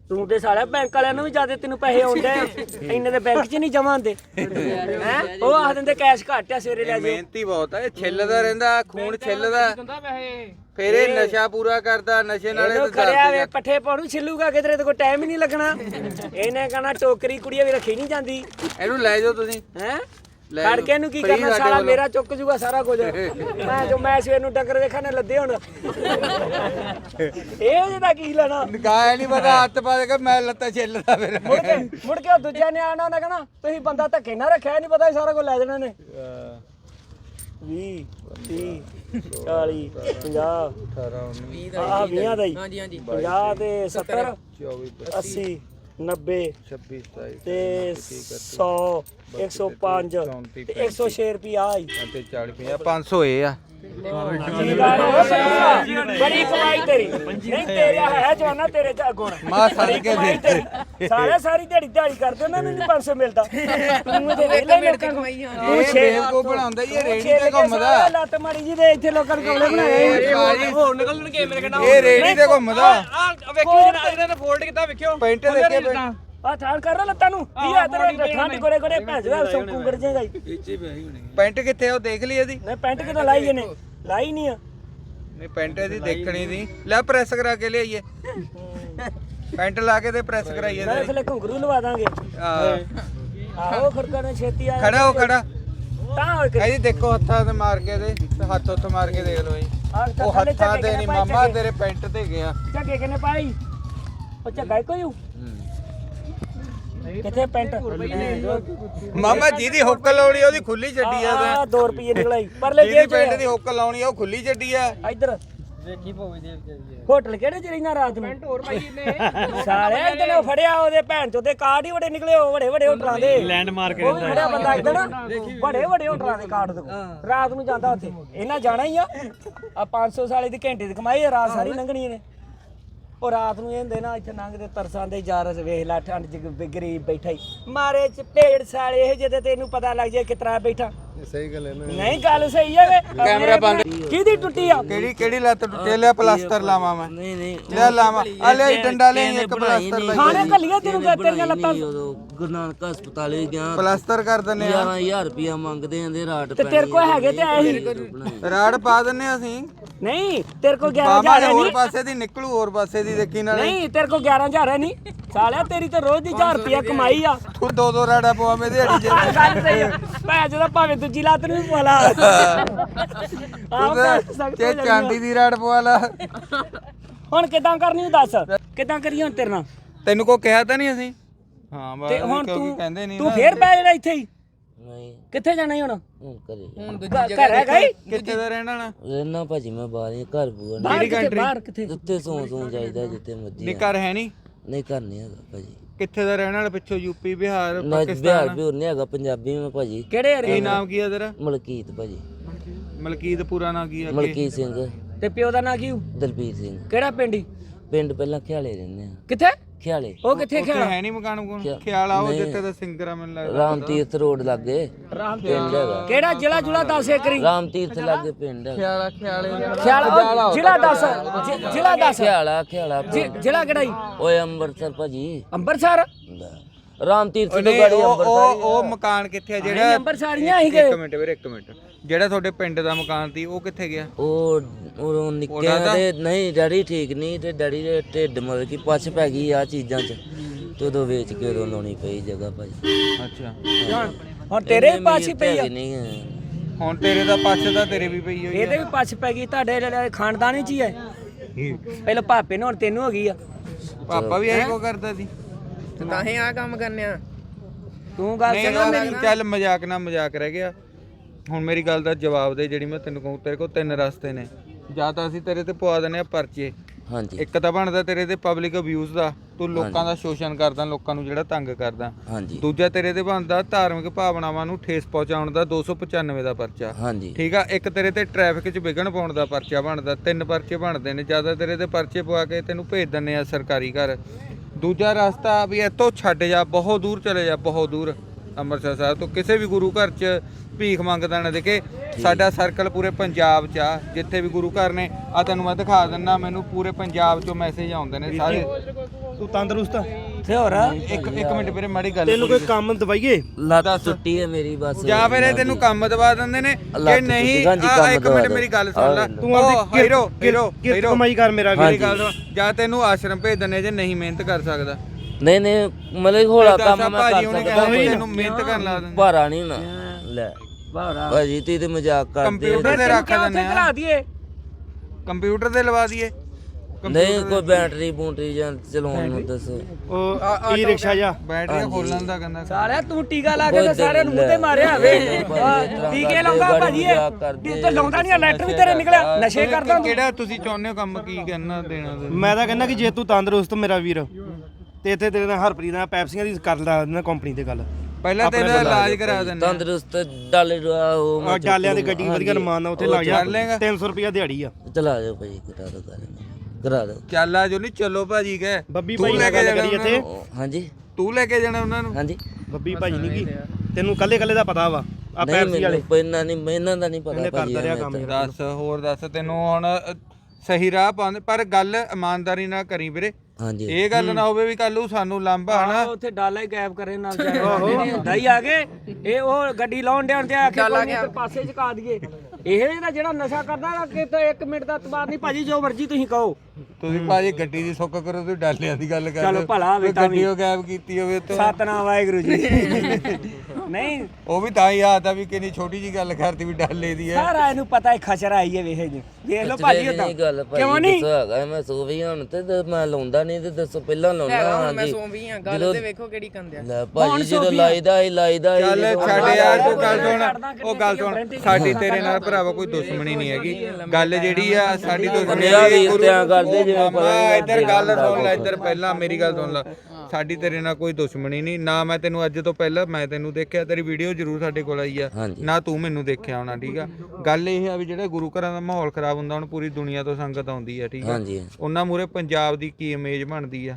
ਤੂੰ ਤੇ ਸਾਲਿਆ ਬੈਂਕ ਵਾਲਿਆਂ ਨੂੰ ਵੀ ਜ਼ਿਆਦਾ ਤੈਨੂੰ ਪੈਸੇ ਆਉਂਦੇ [laughs] ਇੰਨੇ ਦੇ ਬੈਂਕ 'ਚ ਨਹੀਂ ਜਮਾ ਹੁੰਦੇ ਹੈ? ਉਹ ਆਖ ਦਿੰਦੇ ਕੈਸ਼ ਘੱਟ ਆ ਸਵੇਰੇ ਲੈ ਜਾਓ। ਮਿਹਨਤੀ ਬਹੁਤ ਆ ਇਹ ਛਿੱਲਦਾ ਰਹਿੰਦਾ ਖੂਨ ਛਿੱਲਦਾ। ਫਿਰ ਇਹ ਨਸ਼ਾ ਪੂਰਾ ਕਰਦਾ ਨਸ਼ੇ ਨਾਲੇ ਇਹਨੂੰ ਤੇ ਖੜਿਆ ਵੇ ਪੱਠੇ ਪਾਉਣੂ ਛਿੱਲੂਗਾ ਕਿਧਰੇ ਤੇ ਕੋਈ ਟਾਈਮ ਹੀ ਨਹੀਂ ਲੱਗਣਾ। [laughs] ਇਹਨੇ ਕਹਣਾ ਟੋਕਰੀ ਕੁੜੀਆਂ ਵੀ ਰੱਖੀ ਨਹੀਂ ਜਾਂਦੀ। ਇਹਨੂੰ ਲੈ ਜਾਓ ਤੁਸੀਂ। ਹੈ? ਫੜ। ਕੇ ਇਹਨੂੰ ਕੀ ਕਰਨਾ? ਸਾਲਾ। ਮੇਰਾ ਚੁੱਕ ਜੂਗਾ ਸਾਰਾ ਕੁਝ। [laughs] ਮੈਂ ਜੋ ਮੈਂ ਸਵੇਰ ਨੂੰ ਡੰਗਰ ਵੇਖਣ ਨੇ ਲੱਦੇ ਹੁਣ। ਇਹ ਜਿਹਦਾ ਕੀ ਲੈਣਾ? ਨਿਕਾਹ ਨਹੀਂ ਪਤਾ ਹੱਥ ਪਾ ਕੇ ਮੈਂ ਲੱਤਾਂ ਛਿੱਲਦਾ ਫਿਰ। ਮੁੜ ਕੇ ਮੁੜ ਕੇ ਉਹ ਦੂਜਿਆਂ ਨੇ ਆਣਾ ਨਾ ਕਹਣਾ ਤੁਸੀਂ ਬੰਦਾ ਧੱਕੇ ਨਾ ਰੱਖਿਆ ਨਹੀਂ ਪਤਾ ਸਾਰਾ ਕੁਝ ਲੈ ਜਾਣਾ ਨੇ 20 30 40 50 ਆ 20 ਦਾ ਹੀ। ਹਾਂਜੀ ਹਾਂਜੀ। 50 ਤੇ 70 24 80 90 26 27 ਤੇ 100 105 ਤੇ 106 ਰੁਪਿਆ ਆਈ। ਤੇ 40 50 500 ਇਹ ਆ। ਬੜੀ ਕਮਾਈ ਤੇਰੀ। ਨਹੀਂ ਤੇਰਾ ਹੈ ਜਵਾਨਾ ਤੇਰੇ ਚ ਗੁਣ ਮਾਂ ਸੜ ਕੇ ਦੇ ਸਾਰੇ ਸਾਰੀ ਦਿਹਾੜੀ ਦਿਹਾੜੀ ਕਰਦੇ ਉਹਨਾਂ ਨੂੰ ਨਹੀਂ 500 ਮਿਲਦਾ। ਤੂੰ ਤੇ ਵੇਲੇ ਲੋਕਾਂ ਨੂੰ। ਇਹ ਬੇਵਕੂਫ ਬਣਾਉਂਦਾ ਜੀ ਇਹ ਰੇੜੀ ਤੇ ਘੁੰਮਦਾ। ਲੱਤ ਮਾੜੀ ਜੀ ਦੇ ਇੱਥੇ ਲੋਕਾਂ ਨੂੰ ਕਮਲੇ ਬਣਾਏ। ਇਹ ਭਾਜੀ ਹੋਰ ਨਿਕਲਣਗੇ ਮੇਰੇ ਕਹਿੰਦਾ ਇਹ ਰੇੜੀ ਤੇ ਘੁੰਮਦਾ। ਆ ਵੇਖਿਓ ਜਿਹੜਾ ਇਹਨਾਂ ਨੇ ਫੋਲਡ ਕੀਤਾ ਵੇਖਿਓ। ਪੈਂਟ ਦੇਖੇ ਪੈਂਟ। ਆ ਠਾਣ ਕਰ ਲੱਤਾਂ ਨੂੰ। ਕੀ ਆ ਤੇਰੇ ਠੰਡ ਕੋਲੇ ਕੋਲੇ ਭੈਣ ਜਵਾ ਸੌ ਕੁੰਗੜ ਜਾਏਗਾ ਪੈਂਟ ਕਿੱਥੇ ਆ? ਉਹ ਦੇਖ ਲਈ ਇਹਦੀ? ਨਹੀਂ ਪੈਂਟ ਕਿਦੋਂ ਲਾਈ ਇਹਨੇ? ਲਾਈ ਨਹੀਂ ਆ। ਨਹੀਂ ਪੈਂਟ ਇਹਦੀ ਦੇਖਣੀ ਦੀ ਲੈ ਪ੍ਰੈਸ ਕਰਾ ਕੇ ਲਿਆਈਏ। ਪੈਂਟ ਲਾ ਕੇ ਤੇ ਪ੍ਰੈਸ ਕਰਾਈਏ ਮੈਂ ਇਹਦੀ। ਥਲੇ ਘੁੰਗਰੂ ਲਵਾ ਦਾਂਗੇ। ਆਹ, ਆਹੋ ਖੜਕਾ ਨੇ ਛੇਤੀ ਆ ਖੜਾ ਹੋ ਖੜਾ। ਤਾਂ ਹੋ ਕੇ ਇਹਦੀ ਦੇਖੋ ਹੱਥਾਂ ਤੇ ਮਾਰ ਕੇ ਦੇ ਹੱਥ ਉੱਤੇ ਮਾਰ ਕੇ ਦੇਖ ਲਓ ਜੀ। ਤਾਂ ਉਹ ਹੱਥਾਂ ਤੇ ਨਹੀਂ ਮਾਮਾ? ਤੇਰੇ ਪੈਂਟ ਤੇ ਗਿਆ। ਝੱਗੇ ਕਿਨੇ ਪਾਈ ਉਹ ਝੱਗਾ ਹੀ ਕੋਈ ਹੂ? ਕਿੱਥੇ ਪੈਂਟ? ਮਾਮਾ ਜਿਹਦੀ ਹੁੱਕ ਲਾਉਣੀ ਉਹਦੀ ਖੁੱਲੀ ਛੱਡੀ ਆ ਆ 2 ਰੁਪਏ ਨਿਕਲਾਈ ਪਰਲੇ ਜਿਹਦੀ ਜੇਬ ਪੈਂਟ ਦੀ ਹੁੱਕ ਲਾਉਣੀ ਆ ਉਹ ਖੁੱਲੀ ਛੱਡੀ ਆ। ਇੱਧਰ। ਦੇਖੀ ਭੋਵੇ ਹੋਟਲ ਕਿਹੜੇ ਚ ਰਹਿਣਾ ਰਾਤ ਨੂੰ? ਪੈਂਟ ਹੋਰ ਪਾਈ ਨੇ ਸਾਰੇ ਇਧਰ ਫੜਿਆ ਉਹਦੇ ਭੈਣ ਚੋਦੇ ਕਾਰਡ ਹੀ ਬੜੇ ਨਿਕਲੇ ਉਹ ਵੱਡੇ ਵੱਡੇ ਹੋਟਲਾਂ ਦੇ। ਲੈਂਡ ਮਾਰ ਕੇ ਰਹਿੰਦਾ ਫੜਿਆ ਬੰਦਾ ਇੱਧਰ ਵੱਡੇ ਵੱਡੇ ਹੋਟਲਾਂ ਦੇ ਕਾਰਡ ਦੇ ਰਾਤ ਨੂੰ ਜਾਂਦਾ ਉੱਥੇ। ਇਹਨਾਂ ਜਾਣਾ ਹੀ ਆ। ਆ 500 ਸਾਲੇ ਦੀ ਘੰਟੇ ਦੀ ਕਮਾਈ ਆ ਰਾਤ ਸਾਰੀ ਲੰਘਣੀ ਨੇ ਉਹ ਰਾਤ ਨੂੰ ਇਹ ਹੁੰਦੇ ਨਾ ਇੱਥੇ ਲੰਘਦੇ ਤਰਸਾਂ ਦੇ ਯਾਰ ਵੇਖ ਲੈ ਠੰਡ ਚ ਗਰੀਬ ਬੈਠਾ ਹੀ। ਮਾਰੇ ਚ ਭੇੜ ਸਾਲੇ ਇਹ ਜਿਹਦੇ ਤੈਨੂੰ ਪਤਾ ਲੱਗ ਜਾਏ ਕਿਤਰਾ ਬੈਠਾ। ਸਹੀ ਗੱਲ ਹੈ ਨਹੀਂ ਗੱਲ ਸਹੀ ਹੈ ਵੇ। ਕੈਮਰਾ ਬੰਦ। ਕਿਹਦੀ ਟੁੱਟੀ ਆ? ਕਿਹੜੀ ਕਿਹੜੀ ਲੱਤ ਟੁੱਟੇ ਲਿਆ ਪਲਾਸਟਰ ਲਾਵਾਂ ਮੈਂ। ਨਹੀਂ ਨਹੀਂ ਲਿਆ ਲਾਵਾਂ। ਆ ਲੈ ਡੰਡਾ ਲੈ ਇੱਕ ਪਲਾਸਟਰ ਲਾਈ ਖਾਣੇ ਘੱਲੀਆਂ ਤੈਨੂੰ ਤੇਰੀਆਂ ਲੱਤਾਂ ਨਹੀਂ ਉਦੋਂ। ਗੁਰੂ ਨਾਨਕ ਹਸਪਤਾਲੇ ਗਿਆ। ਪਲਾਸਟਰ ਕਰ ਦਿੰਨੇ ਆ। 11000 ਰੁਪਇਆ ਮੰਗਦੇ ਆਂਦੇ ਰਾਟ ਤੇ ਤੇਰੇ ਕੋਲ ਹੈਗੇ ਤੇ ਆਏ ਸੀ ਰਾੜ ਪਾ ਦਿੰਨੇ ਆ ਅਸੀਂ। ਨਹੀਂ ਤੇਰੇ ਕੋਲ 11000 ਬਾਬਾ ਹੈ ਹੋਰ ਨਹੀਂ। ਪਾਸੇ ਦੀ ਨਿਕਲੂ ਹੋਰ ਪਾਸੇ ਦੀ ਦੇਖੀ ਨਾਲੇ। ਨਹੀਂ ਤੇਰੇ ਕੋਲ 11000 ਹੈ ਨਹੀਂ। ਸਾਲਿਆ ਤੇਰੀ ਤਾਂ ਰੋਜ਼ ਦੀ 1000 ਰੁਪਇਆ ਕਮਾਈ ਆ। ਤੂੰ ਦੋ ਦੋ ਰਾੜਾ ਪਵਾ ਮੇ ਦਿਹਾੜੀ ਚ। ਆਹ ਗੱਲ ਸਹੀ ਆ। ਭੈ ਜਦੋਂ ਭਾਵੇਂ ਦੂਜੀ ਲੱਤ ਨੂੰ ਵੀ ਪਵਾ ਲਾ। ਆਹ ਗੱਲ ਸਖਤ ਤੇ। ਚਾਂਦੀ ਦੀ ਰਾੜ ਪਵਾ ਲਾ। ਹੁਣ ਕਿਦਾਂ ਕਰਨੀ ਉਹ ਦੱਸ? ਕਿਦਾਂ ਕਰੀਏ ਹੁਣ ਤੇਰੇ ਨਾਲ? ਤੈਨੂੰ ਕੋ ਕਿਹਾ ਤਾਂ ਨਹੀਂ ਅਸੀਂ? ਹਾਂ ਬਸ ਤੇ ਹੁਣ ਕਿਉਂਕਿ ਤੂੰ ਕਹਿੰਦੇ ਨਹੀਂ ਤੂੰ ਫੇਰ ਪੈ ਜਾਣਾ ਇੱਥੇ ਹੀ। ਨਹੀਂ। ਕਿੱਥੇ ਜਾਣਾ ਈ ਹੁਣ? ਹੁਣ ਕਰੇ ਘ- ਘਰ ਹੈਗਾ ਹੀ ਕਿੱਥੇ ਦਾ ਰਹਿਣ ਵਾਲਾ? ਰਹਿਣਾ ਭਾਜੀ ਮੈਂ ਬਾਹਰ ਹੀ ਘਰ ਬੂਆ ਬਾਹਰ ਕਿੱਥੇ ਬਾਹਰ ਕਿੱਥੇ? ਜਿੱਥੇ ਸੌਂ ਸੌਂ ਜਾਈਦਾ ਜਿੱਥੇ ਮਰਜ਼ੀ ਨਹੀਂ ਘਰ ਹੈ ਨਹੀਂ? ਨਹੀਂ ਘਰ ਨਹੀਂ ਹੈਗਾ ਭਾਜੀ। ਕਿੱਥੇ ਦਾ ਰਹਿਣ ਵਾਲਾ ਪਿੱਛੋਂ? ਯੂਪੀ ਬਿਹਾਰ ਨਾ ਬਿਹਾਰ ਪਾਕਿਸਤਾਨ ਵੀ ਨਹੀਂ ਹੈਗਾ ਪੰਜਾਬੀ ਮੈਂ ਭਾਜੀ। ਕਿਹੜੇ ਕੀ ਏਰੀਏ ਨਾਮ ਕੀ ਆ ਤੇਰਾ? ਮਲਕੀਤ ਭਾਜੀ। ਮਲਕੀਤ ਪੂਰਾ ਨਾਂ ਕੀ ਅੱਗੇ? ਮਲਕੀਤ ਸਿੰਘ। ਤੇ ਪਿਓ ਦਾ ਨਾਂ ਕੀ ਹੂ? ਦਲਬੀਰ ਸਿੰਘ। ਕਿਹੜਾ ਪਿੰਡ ਈ? ਪਿੰਡ ਪਹਿਲਾਂ ਖਿਆਲੇ ਰਹਿੰਦੇ ਆ। ਕਿੱਥੇ? ਖਿਆਲੇ। ਉਹ ਕਿੱਥੇ ਉੱਥੇ ਖਿਆ ਹੈ ਨਹੀਂ ਮਕਾਨ ਕੋਲ ਖਿਆ- ਖਿਆਲ ਆਓ ਨਹੀਂ। ਜਿੱਥੇ ਦਾ ਸਿੰਗਰ ਆ ਮੈਨੂੰ ਲੱਗਦਾ। ਰਾਮ ਤੀਰਥ ਰੋਡ ਲਾਗੇ। ਰਾਮ ਪਿੰਡ ਹੈਗਾ। ਕਿਹੜਾ ਜ਼ਿਲ੍ਹਾ ਜੁਲਾ ਦੱਸ ਏਕਰੀ? ਰਾਮ ਤੀਰਥ ਲਾਗੇ ਪਿੰਡ ਹੈਗਾ। ਖਿਆਲਾ ਖਿਆਲੇ ਖਿਆਲ ਉਹ ਜ਼ਿਲ੍ਹਾ ਦੱਸ। ਜ਼ਿ- ਜ਼ਿਲ੍ਹਾ ਦੱਸ। ਖਿਆਲਾ ਖਿਆਲਾ ਜ਼ਿ- ਜ਼ਿਲ੍ਹਾ ਕਿਹੜਾ ਈ ਓਏ ਅੰਮ੍ਰਿਤਸਰ ਭਾਜੀ। ਅੰਮ੍ਰਿਤਸਰ? ਰਾਮ ਤੀਰਥ ਤੋਂ ਨਹੀਂ ਗਾੜੀ ਉਹ ਅੰਮ੍ਰਿਤਸਰ ਉਹ ਉਹ ਮਕਾਨ ਕਿੱਥੇ ਆ ਨਹੀਂ ਜਿਹੜਾ ਅੰਮ੍ਰਿਤਸਰੀਆਂ ਹੀ ਗਏ ਇੱਕ ਮਿੰਟ ਵੀਰੇ ਇੱਕ ਮਿੰਟ। ਜਿਹੜਾ ਤੁਹਾਡੇ ਪਿੰਡ ਦਾ ਮਕਾਨ ਸੀ ਉਹ ਕਿੱਥੇ ਗਿਆ? ਉਹ ਉਹ ਨਿੱਕਿਆਂ ਦੇ? ਨਹੀਂ ਡੈਡੀ ਠੀਕ ਨਹੀਂ ਤੇ ਡੈਡੀ ਦੇ ਢਿੱਡ ਮਤਲਬ ਕਿ ਪਛ ਪੈ ਗਈ ਆ ਚੀਜ਼ਾਂ 'ਚ। ਤੇ ਉਦੋਂ ਵੇਚ ਕੇ ਉਦੋਂ ਲਾਉਣੀ ਪਈ ਜਗ੍ਹਾ ਭਾਜੀ ਅੱਛਾ। ਹੁਣ- ਤੇਰੇ ਵੀ ਪਾਛੀ ਪਈ ਆ। ਨਹੀਂ ਹੈ। ਹੁਣ ਤੇਰੇ ਦਾ ਪਾਸੇ ਦਾ ਤੇਰੇ ਵੀ ਪਈ ਹੋਈ ਇਹਦੇ ਵੀ ਪਛ ਪੈ ਗਈ ਤੁਹਾਡੇ ਜਿਹੜੇ ਖਾਨਦਾਨੀ ਚ ਹੀ ਹੈ ਪਹਿਲਾਂ ਭਾਪੇ ਨੂੰ ਹੁਣ ਤੈਨੂੰ ਹੋ ਗਈ ਆ। ਪਾਪਾ ਵੀ ਐਂ ਕੋ ਕਰਦਾ ਸੀ। ਤਾਂ ਹੀ ਆ ਕੰਮ ਕਰਨੇ ਆ ਤੂੰ ਗੱਲ ਨਹੀਂ ਸੁਣਾ। ਮੇਰੀ ਚੱਲ ਮਜ਼ਾਕ ਨਾ ਮਜ਼ਾਕ ਰਹਿ ਗਿਆ। ਹੁਣ ਮੇਰੀ ਗੱਲ ਦਾ ਜਵਾਬ ਦੇ ਜਿਹੜੀ ਮੈਂ ਤੈਨੂੰ ਕਹੂੰ ਤੇਰੇ ਕੋਲ ਤਿੰਨ ਰਸਤੇ ਨੇ। ਜਾਂ ਤਾਂ ਅਸੀਂ ਤੇਰੇ ਤੇ ਪਵਾ ਦਿੰਦੇ ਆ ਪਰਚੇ। ਹਾਂਜੀ। ਇੱਕ ਤਾਂ ਬਣਦਾ ਤੇਰੇ ਤੇ ਪਬਲਿਕ ਅਬਿਊਜ਼ ਦਾ ਤੂੰ ਲੋਕਾਂ ਦਾ ਸ਼ੋਸ਼ਣ ਕਰਦਾ ਲੋਕਾਂ ਨੂੰ ਜਿਹੜਾ ਤੰਗ ਕਰਦਾ। ਹਾਂਜੀ। ਦੂਜਾ ਤੇਰੇ ਤੇ ਬਣਦਾ ਧਾਰਮਿਕ ਭਾਵਨਾਵਾਂ ਨੂੰ ਠੇਸ ਪਹੁੰਚਾਉਣ ਦਾ 295 ਦਾ ਪਰਚਾ। ਹਾਂਜੀ। ਠੀਕ ਆ? ਇੱਕ ਤੇਰੇ ਤੇ ਟ੍ਰੈਫਿਕ 'ਚ ਵਿਘਨ ਪਾਉਣ ਦਾ ਪਰਚਾ ਬਣਦਾ ਤਿੰਨ ਪਰਚੇ ਬਣਦੇ ਨੇ। ਜ਼ਿਆਦਾ ਤੇਰੇ ਤੇ ਪਰਚੇ ਪਵਾ ਕੇ ਤੈਨੂੰ ਭੇਜ ਦਿੰਨੇ ਆ ਸਰਕਾਰੀ ਘਰ। ਦੂਜਾ ਰਸਤਾ ਵੀ ਇੱਥੋਂ ਛੱਡ ਜਾ ਬਹੁਤ ਦੂਰ ਚਲੇ ਜਾ ਬਹੁਤ ਦੂਰ। ਅੰਮ੍ਰਿਤਸਰ ਸਾਹਿਬ ਤੋਂ ਕਿਸੇ ਵੀ ਗੁਰੂ ਘਰ 'ਚ ਭੀਖ ਮੰਗਦਾ ਨਾ ਦੇਖੇ? ਸਾਡਾ ਸਰਕਲ ਪੂਰੇ ਪੰਜਾਬ 'ਚ ਆ ਜਿੱਥੇ ਵੀ ਗੁਰੂ ਘਰ ਨੇ ਆ ਤੈਨੂੰ ਮੈਂ ਦਿਖਾ ਦਿੰਦਾ ਮੈਨੂੰ ਪੂਰੇ ਪੰਜਾਬ 'ਚੋਂ ਮੈਸੇਜ ਆਉਂਦੇ ਨੇ ਸਾਰੇ। ਤੂੰ ਤੰਦਰੁਸਤ ਆ। ਤੇ ਹੋਰ ਇੱਕ ਇੱਕ ਮਿੰਟ ਵੀਰੇ ਮਾੜੀ ਗੱਲ ਤੈਨੂੰ ਕੋਈ ਕੰਮ ਦਵਾਈਏ? ਲੱਤ ਟੁੱਟੀ ਹੈ ਮੇਰੀ ਬਸ। ਜਾਂ ਫਿਰ ਇਹ ਤੈਨੂੰ ਕੰਮ ਦਵਾ ਦਿੰਦੇ ਨੇ ਟੁੱਟੀ ਨਹੀਂ ਆ ਇੱਕ ਮਿੰਟ। ਮੇਰੀ ਗੱਲ ਸੁਣ ਲੈ। ਤੂੰ ਆਪਦੀ ਹੀਰੋ ਹੀਰੋ ਹੀਰੋ। ਕਮਾਈ ਕਰ ਮੇਰਾ ਵੀਰ। ਮੇਰੀ ਗੱਲ ਸੁਣ ਜਾਂ ਤੈਨੂੰ ਆਸ਼ਰਮ ਭੇਜ ਦਿੰਦੇ ਜੇ ਨਹੀਂ ਮਿਹਨਤ ਕਰ ਸਕਦਾ। ਨਹੀਂ ਨਹੀਂ ਮਤਲਬ ਹੋਲਾ ਕੰਮ ਮੈਂ ਕਰ ਸਕਦਾ। ਤੈਨੂੰ ਮਿਹਨਤ ਕਰਨ ਲਾ ਦਿੰਦੇ। ਭਾਰਾ ਨਹੀਂ ਨਾ। ਲੈ। ਬਾਹਰਾ। ਭਾਜੀ ਤੀ ਤੇ ਮਜ਼ਾਕ ਕਰਦੇ ਕੰਪਿਊਟਰ ਤੇ ਰੱਖ ਦਿੰਦੇ ਆ। ਦਈਏ? ਕੰਪਿਊਟਰ ਤੇ ਲਵਾ ਦਈਏ। ਨਹੀਂ ਕੋਈ ਬੈਟਰੀ ਬੂਟਰੀ ਜਾਂ ਚਲਾਉਣ ਨੂੰ ਦੱਸੋ। ਉਹ ਈ ਰਿਕਸ਼ਾ ਜਾ? ਬੈਟਰੀਆਂ ਖੋਲਣ ਦਾ ਕਹਿੰਦਾ। ਸਾਲਿਆ ਤੂੰ ਟੀਕਾ ਲਾ ਕੇ ਤੇ ਸਾਰਿਆਂ ਨੂੰ ਮੂੰਹ ਤੇ ਮਾਰਿਆ ਵੇ। ਆਹ, ਟੀਕੇ ਲਾਉਂਦਾ ਭਾਜੀ ਇਹ। ਤੇ ਲਾਉਂਦਾ ਨਹੀਂ ਲੈਟਰ ਵੀ ਤੇਰੇ ਨਿਕਲਿਆ ਨਸ਼ੇ ਕਰਦਾ ਤੂੰ। ਕਿਹੜਾ ਤੁਸੀਂ ਚਾਹੁੰਦੇ ਹੋ ਕੰਮ ਕੀ ਕਰਨਾ ਦੇਣਾ ਤੁਸੀਂ? ਮੈਂ ਤਾਂ ਕਹਿੰਦਾ ਕਿ ਜੇ ਤੂੰ ਤੰਦਰੁਸਤ ਮੇਰਾ ਵੀਰ। ਤੇ ਇੱਥੇ ਤੇਰੇ ਨਾਲ ਹਰਪ੍ਰੀਤ ਨਾਲ ਪੈਪਸੀਆਂ ਦੀ ਕਰ ਲਾ ਨਾ ਕੰਪਨੀ ਤੇ ਗੱਲ। ਪਹਿਲਾਂ ਤੇਰਾ ਇਲਾਜ ਕਰਾ ਦਿੰਦੇ ਆ। ਤੰਦਰੁਸਤ ਡਾਲੇ ਉਹ ਆ ਡਾਲਿਆਂ ਦੀ ਗੱਡੀ ਵਧੀਆ ਰਮਾਨ ਉੱਥੇ ਲੱਗ ਜਾ। ਕਰ ਲਏਗਾ? 300 ਰੁਪਿਆ ਦਿਹਾੜੀ ਆ। ਚਲਾ ਜਾਓ ਭਾਜੀ ਕਰਾ ਦੋ ਗੱਲ ਕਰਾ ਦੋ ਚੱਲ ਆ ਜੋ ਨਹੀਂ ਚਲੋ ਭਾਜੀ ਕਹੇ ਬੱਬੀ ਤੂੰ ਭਾਈ ਲੈ ਨਾਲ ਕੇ ਗੱਲ ਜਾਣਾ ਕਰੀ ਇੱਥੇ ਨੂੰ। ਹਾਂਜੀ। ਤੂੰ ਲੈ ਕੇ ਜਾਣਾ ਉਹਨਾਂ ਨੂੰ। ਹਾਂਜੀ। ਬੱਬੀ ਭਾਜੀ ਨਹੀਂ ਕੀ? ਤੈਨੂੰ ਕੱਲੇ ਕੱਲੇ ਦਾ ਪਤਾ ਵਾ। ਆ ਨਹੀਂ ਪੈਪਸੀ ਵਾਲੇ। ਮੈਨੂੰ ਪਹਿਲਾਂ ਨਹੀਂ ਇਹਨਾਂ ਦਾ ਨਹੀਂ ਪਤਾ ਇਹਨੇ ਭਾਜੀ ਕਰਦਾ ਰਿਹਾ ਕੰਮ। ਤਾਂ। ਦੱਸ ਹੋਰ ਦੱਸ ਤੈਨੂੰ ਹੁਣ ਅ, ਸਹੀ ਰਾਹ ਪਾਉਂਦੇ ਪਰ ਗੱਲ ਇਮਾਨਦਾਰੀ ਨਾਲ ਕਰੀ ਵੀਰੇ। ਹਾਂਜੀ ਇਹ ਗੱਲ ਨਾ ਹੋਵੇ ਵੀ ਕੱਲ ਨੂੰ ਸਾਨੂੰ ਲਾਂਭਾ ਹਨਾ? ਉੱਥੇ ਡਾਲਾ ਹੀ ਗਾਇਬ ਕਰੇ ਨਾਲ ਜਾ ਹੁੰਦਾ ਹੀ ਆ ਗਏ ਇਹ ਉਹ ਗੱਡੀ ਲਾਉਣ ਦੇਣ ਤੇ ਆਖੇ ਕੋਈ ਨਹੀਂ ਤੇ ਪਾਸੇ ਝੁਕਾ ਦਈਏ। ਇਹ ਇਹਦਾ ਜਿਹੜਾ ਨਸ਼ਾ ਕਰਦਾ ਗਾ, ਕਿਤੇ 1 ਮਿੰਟ ਦਾ ਤਬਾਰ ਨਹੀਂ ਭਾਜੀ ਜੋ ਮਰਜ਼ੀ ਤੁਸੀਂ ਕਹੋ। ਤੁਸੀਂ ਭਾਜੀ ਗੱਡੀ ਦੀ ਸੁੱਕ ਕਰੋ ਤੁਸੀਂ ਡਾਲਿਆਂ ਦੀ ਗੱਲ ਕਰ ਚਲੋ ਭਲਾ ਹੋਵੇ ਤਾਂ ਵੀ। ਗੱਡੀ ਉਹ ਗਾਇਬ ਕੀਤੀ ਹੋਵੇ ਤਾਂ ਸਤਨਾਮ ਵਾਹਿਗੁਰੂ ਜੀ। [laughs] ਨਹੀਂ। ਉਹ ਵੀ ਤਾਂ ਹੀ ਯਾਦ ਆ ਵੀ ਕਿੰਨੀ ਛੋਟੀ ਜੀ ਗੱਲ ਕਰਤੀ ਵੀ ਡਾਲੇ ਦੀ ਹੈ। ਸਾਰਾ ਇਹਨੂੰ ਪਤਾ ਹੈ ਖਚਰਾ ਆਈ ਹੈ ਵੇਖ ਜੀ। ਵੇਖ ਲਓ ਭਾਜੀ ਨਹੀਂ ਉਦਾਂ ਗੱਲ ਭਾਜੀ ਕਿਉਂ ਨਹੀਂ? ਦੱਸੋ ਹੈਗਾ ਮੈਂ ਸੋ ਵੀ ਹੁਣ ਤੇ ਮੈਂ ਲਾਉਂਦਾ ਨਹੀਂ ਤੇ ਦੱਸੋ ਪਹਿਲਾਂ ਲਾਉਣਾ ਹੁਣ ਮੈਂ ਸੌਂ ਵੀ ਆ ਗੱਲ ਤੇ ਵੇਖੋ ਕਿਹੜੀ ਕੰਦਿਆ ਲੈ ਭਾਜੀ ਜਦੋਂ ਲਾਈਦਾ ਹੀ ਲਾਈਦਾ ਹੀ। ਚੱਲ ਛੱਡ ਯਾਰ ਤੂੰ ਗੱਲ ਸੁਣ। ਉਹ ਗੱਲ ਸੁਣ ਸਾਡੀ ਤੇਰੇ ਨਾਲ ਭਰਾਵਾ ਕੋਈ ਦੁਸ਼ਮਣੀ ਨਹੀਂ ਹੈਗੀ। ਗੱਲ ਜਿਹੜੀ ਆ ਸਾਡੀ ਦੁਸ਼ਮਣੀ ਨਿਆ ਹੈ ਵੀਰ ਤੇ ਐਂ ਕਰਦੇ ਜਿਵੇਂ ਪਤਾ ਮਾਮਾ ਨਹੀਂ ਇੱਧਰ ਗੱਲ ਸੁਣ ਲੈ ਇੱਧਰ ਪਹਿਲਾਂ ਮੇਰੀ ਗੱਲ ਸੁਣ ਲੈ। ਸਾਡੀ ਤੇਰੇ ਨਾਲ ਕੋਈ ਦੁਸ਼ਮਣੀ ਨਹੀਂ। ਨਾ ਮੈਂ ਤੈਨੂੰ ਅੱਜ ਤੋਂ ਪਹਿਲਾਂ ਮੈਂ ਤੈਨੂੰ ਦੇਖਿਆ ਤੇਰੀ ਵੀਡੀਓ ਜ਼ਰੂਰ ਸਾਡੇ ਕੋਲ ਆਈ ਆ। ਹਾਂਜੀ। ਨਾ ਤੂੰ ਮੈਨੂੰ ਦੇਖਿਆ ਹੋਣਾ ਠੀਕ ਆ? ਗੱਲ ਇਹ ਆ ਵੀ ਜਿਹੜਾ ਗੁਰੂ ਘਰਾਂ ਦਾ ਮਾਹੌਲ ਖਰਾਬ ਹੁੰਦਾ ਹੁਣ ਪੂਰੀ ਦੁਨੀਆ ਤੋਂ ਸੰਗਤ ਆਉਂਦੀ ਆ ਠੀਕ ਆ? ਹਾਂਜੀ ਉਹਨਾਂ ਮੂਰੇ ਪੰਜਾਬ ਦੀ ਕੀ ਇਮੇਜ ਬਣਦੀ ਆ?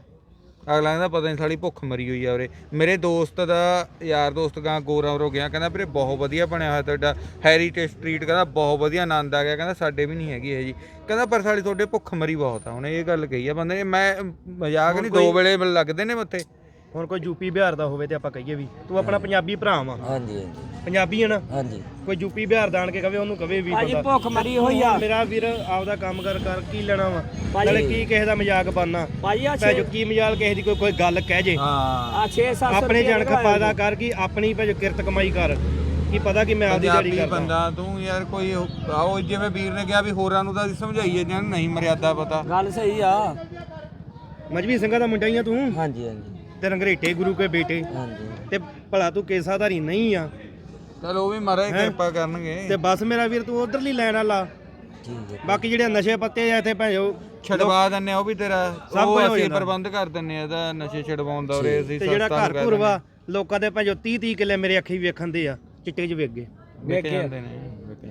ਅਗਲਾ ਕਹਿੰਦਾ ਪਤਾ ਨਹੀਂ ਸਾਲੀ ਭੁੱਖ ਮਰੀ ਹੋਈ ਆ ਉਰੇ। ਮੇਰੇ ਦੋਸਤ ਦਾ ਯਾਰ ਦੋਸਤ ਗਾਂ ਗੋਰਾ ਹੋ ਗਿਆ ਕਹਿੰਦਾ ਵੀਰੇ ਬਹੁਤ ਵਧੀਆ ਬਣਿਆ ਹੋਇਆ ਤੁਹਾਡਾ। ਹੈਰੀਟੇਜ ਸਟਰੀਟ ਕਹਿੰਦਾ ਬਹੁਤ ਵਧੀਆ ਆਨੰਦ ਆ ਗਿਆ ਕਹਿੰਦਾ ਸਾਡੇ ਵੀ ਨਹੀਂ ਹੈਗੀ ਇਹ ਜੀ ਕਹਿੰਦਾ ਪਰ ਸਾਲੀ ਤੁਹਾਡੇ ਭੁੱਖ ਮਰੀ ਬਹੁਤ ਆ ਉਹਨੇ ਇਹ ਗੱਲ ਕਹੀ ਆ ਬੰਦੇ ਨੇ। ਮੈਂ ਮਜ਼ਾਕ ਨਹੀਂ ਦੋ ਵੇਲੇ ਲੱਗਦੇ ਨੇ ਮੱਥੇ ਹੁਣ ਕੋਈ ਯੂਪੀ ਬਿਹਾਰ ਦਾ ਹੋਵੇ ਤੇ ਆਪਾਂ ਕਹੀਏ ਵੀ ਤੂੰ ਆਪਣਾ ਪੰਜਾਬੀ ਭਰਾ ਵਾ। ਹਾਂਜੀ ਹਾਂਜੀ। ਪੰਜਾਬੀ ਹੈ ਨਾ? ਹਾਂਜੀ। ਕੋਈ ਯੂਪੀ ਬਿਹਾਰ ਦਾ ਆਣ ਕੇ ਕਵੇ ਉਹਨੂੰ ਕਵੇ ਵੀ ਭਾਜੀ ਭੁੱਖ ਮਰੀ ਹੋਈ ਆ। ਮੇਰਾ ਵੀਰ ਆਪਦਾ ਕੰਮ ਕਰ ਕਰ ਕੀ ਲੈਣਾ ਵਾ? ਭਾਜੀ- ਨਾਲੇ ਕੀ ਕਿਸੇ ਦਾ ਮਜ਼ਾਕ ਬਣਨਾ ਭਾਜੀ ਆ ਕੀ ਮਜ਼ਾਕ ਕਿਸੇ ਦੀ ਕੋਈ ਕੋਈ ਗੱਲ ਕਹਿ ਜੇ? ਹਾਂ। ਆ 6-700 ਆਪਣੇ ਜਣ ਖਪਾਦਾ ਕਰ ਕੀ ਆਪਣੀ ਭੈ ਜੋ ਕਿਰਤ ਕਮਾਈ ਕਰ। ਕੀ ਪਤਾ ਕਿ ਮੈਂ ਆਪਦੀ ਦਿਹਾੜੀ ਪੰਜਾਬੀ ਕਰਦਾ। ਬੰਦਾ ਤੂੰ ਯਾਰ ਕੋਈ ਉਹ- ਆਓ ਜਿਵੇਂ ਵੀਰ ਨੇ ਕਿਹਾ ਵੀ ਹੋਰਾਂ ਨੂੰ ਤਾਂ ਅਸੀਂ ਸਮਝਾਈਏ ਜਿਹਨਾਂ ਨੂੰ ਨਹੀਂ ਮਰਿਆਦਾ ਪਤਾ। ਗੱਲ ਸਹੀ ਆ। ਮਜਬੀ ਸਿੰਘਾਂ ਦਾ ਮੁੰਡਾ ਹੀ ਆ ਤੂੰ। ਹਾਂਜੀ ਹਾਂਜੀ। ਤੇ ਰੰਗਰੇਟੇ ਗੁਰੂ ਕੇ ਬੇਟੇ। ਹਾਂਜੀ। ਤੇ ਭਲਾ ਤੂੰ ਕੇਸਾਧਾਰੀ ਨਹੀਂ ਆ। ਚਲ ਉਹ ਵੀ ਮਹਾਰਾਜ ਕਿਰਪਾ ਕਰਨਗੇ। ਤੇ ਬਸ ਮੇਰਾ ਵੀਰ ਤੂੰ ਉਧਰਲੀ ਲੈਣ ਵਾਲਾ। ਠੀਕ ਹੈ। ਬਾਕੀ ਜਿਹੜੇ ਨਸ਼ੇ ਪੱਤੇ ਆ ਇੱਥੇ ਭੈਜੋ ਛਡਵਾ ਦਿੰਨੇ ਆ ਉਹ ਵੀ ਤੇਰਾ ਸਭ ਉਹ ਕੁਝ ਹੋ ਅਸੀਂ ਜਾਣਾ। ਪ੍ਰਬੰਧ ਕਰ ਦਿੰਨੇ ਆ ਇਹਦਾ ਨਸ਼ੇ ਛਡਵਾਉਣ ਦਾ ਉਰੇ ਅਸੀਂ ਤੇ ਜਿਹੜਾ ਸੰਸਥਾ ਘਰ ਨੂੰ ਘੁਰ ਵਾ ਲੋਕਾਂ ਦੇ ਭੈਜੋ 30 30 ਕਿੱਲੇ ਮੇਰੇ ਅੱਖੀ ਵੇਖਣ ਦੇ ਆ ਚਿੱਟੇ 'ਚ ਵੇਖ ਗਏ। ਵਿਕ ਜਾਂਦੇ ਨੇ।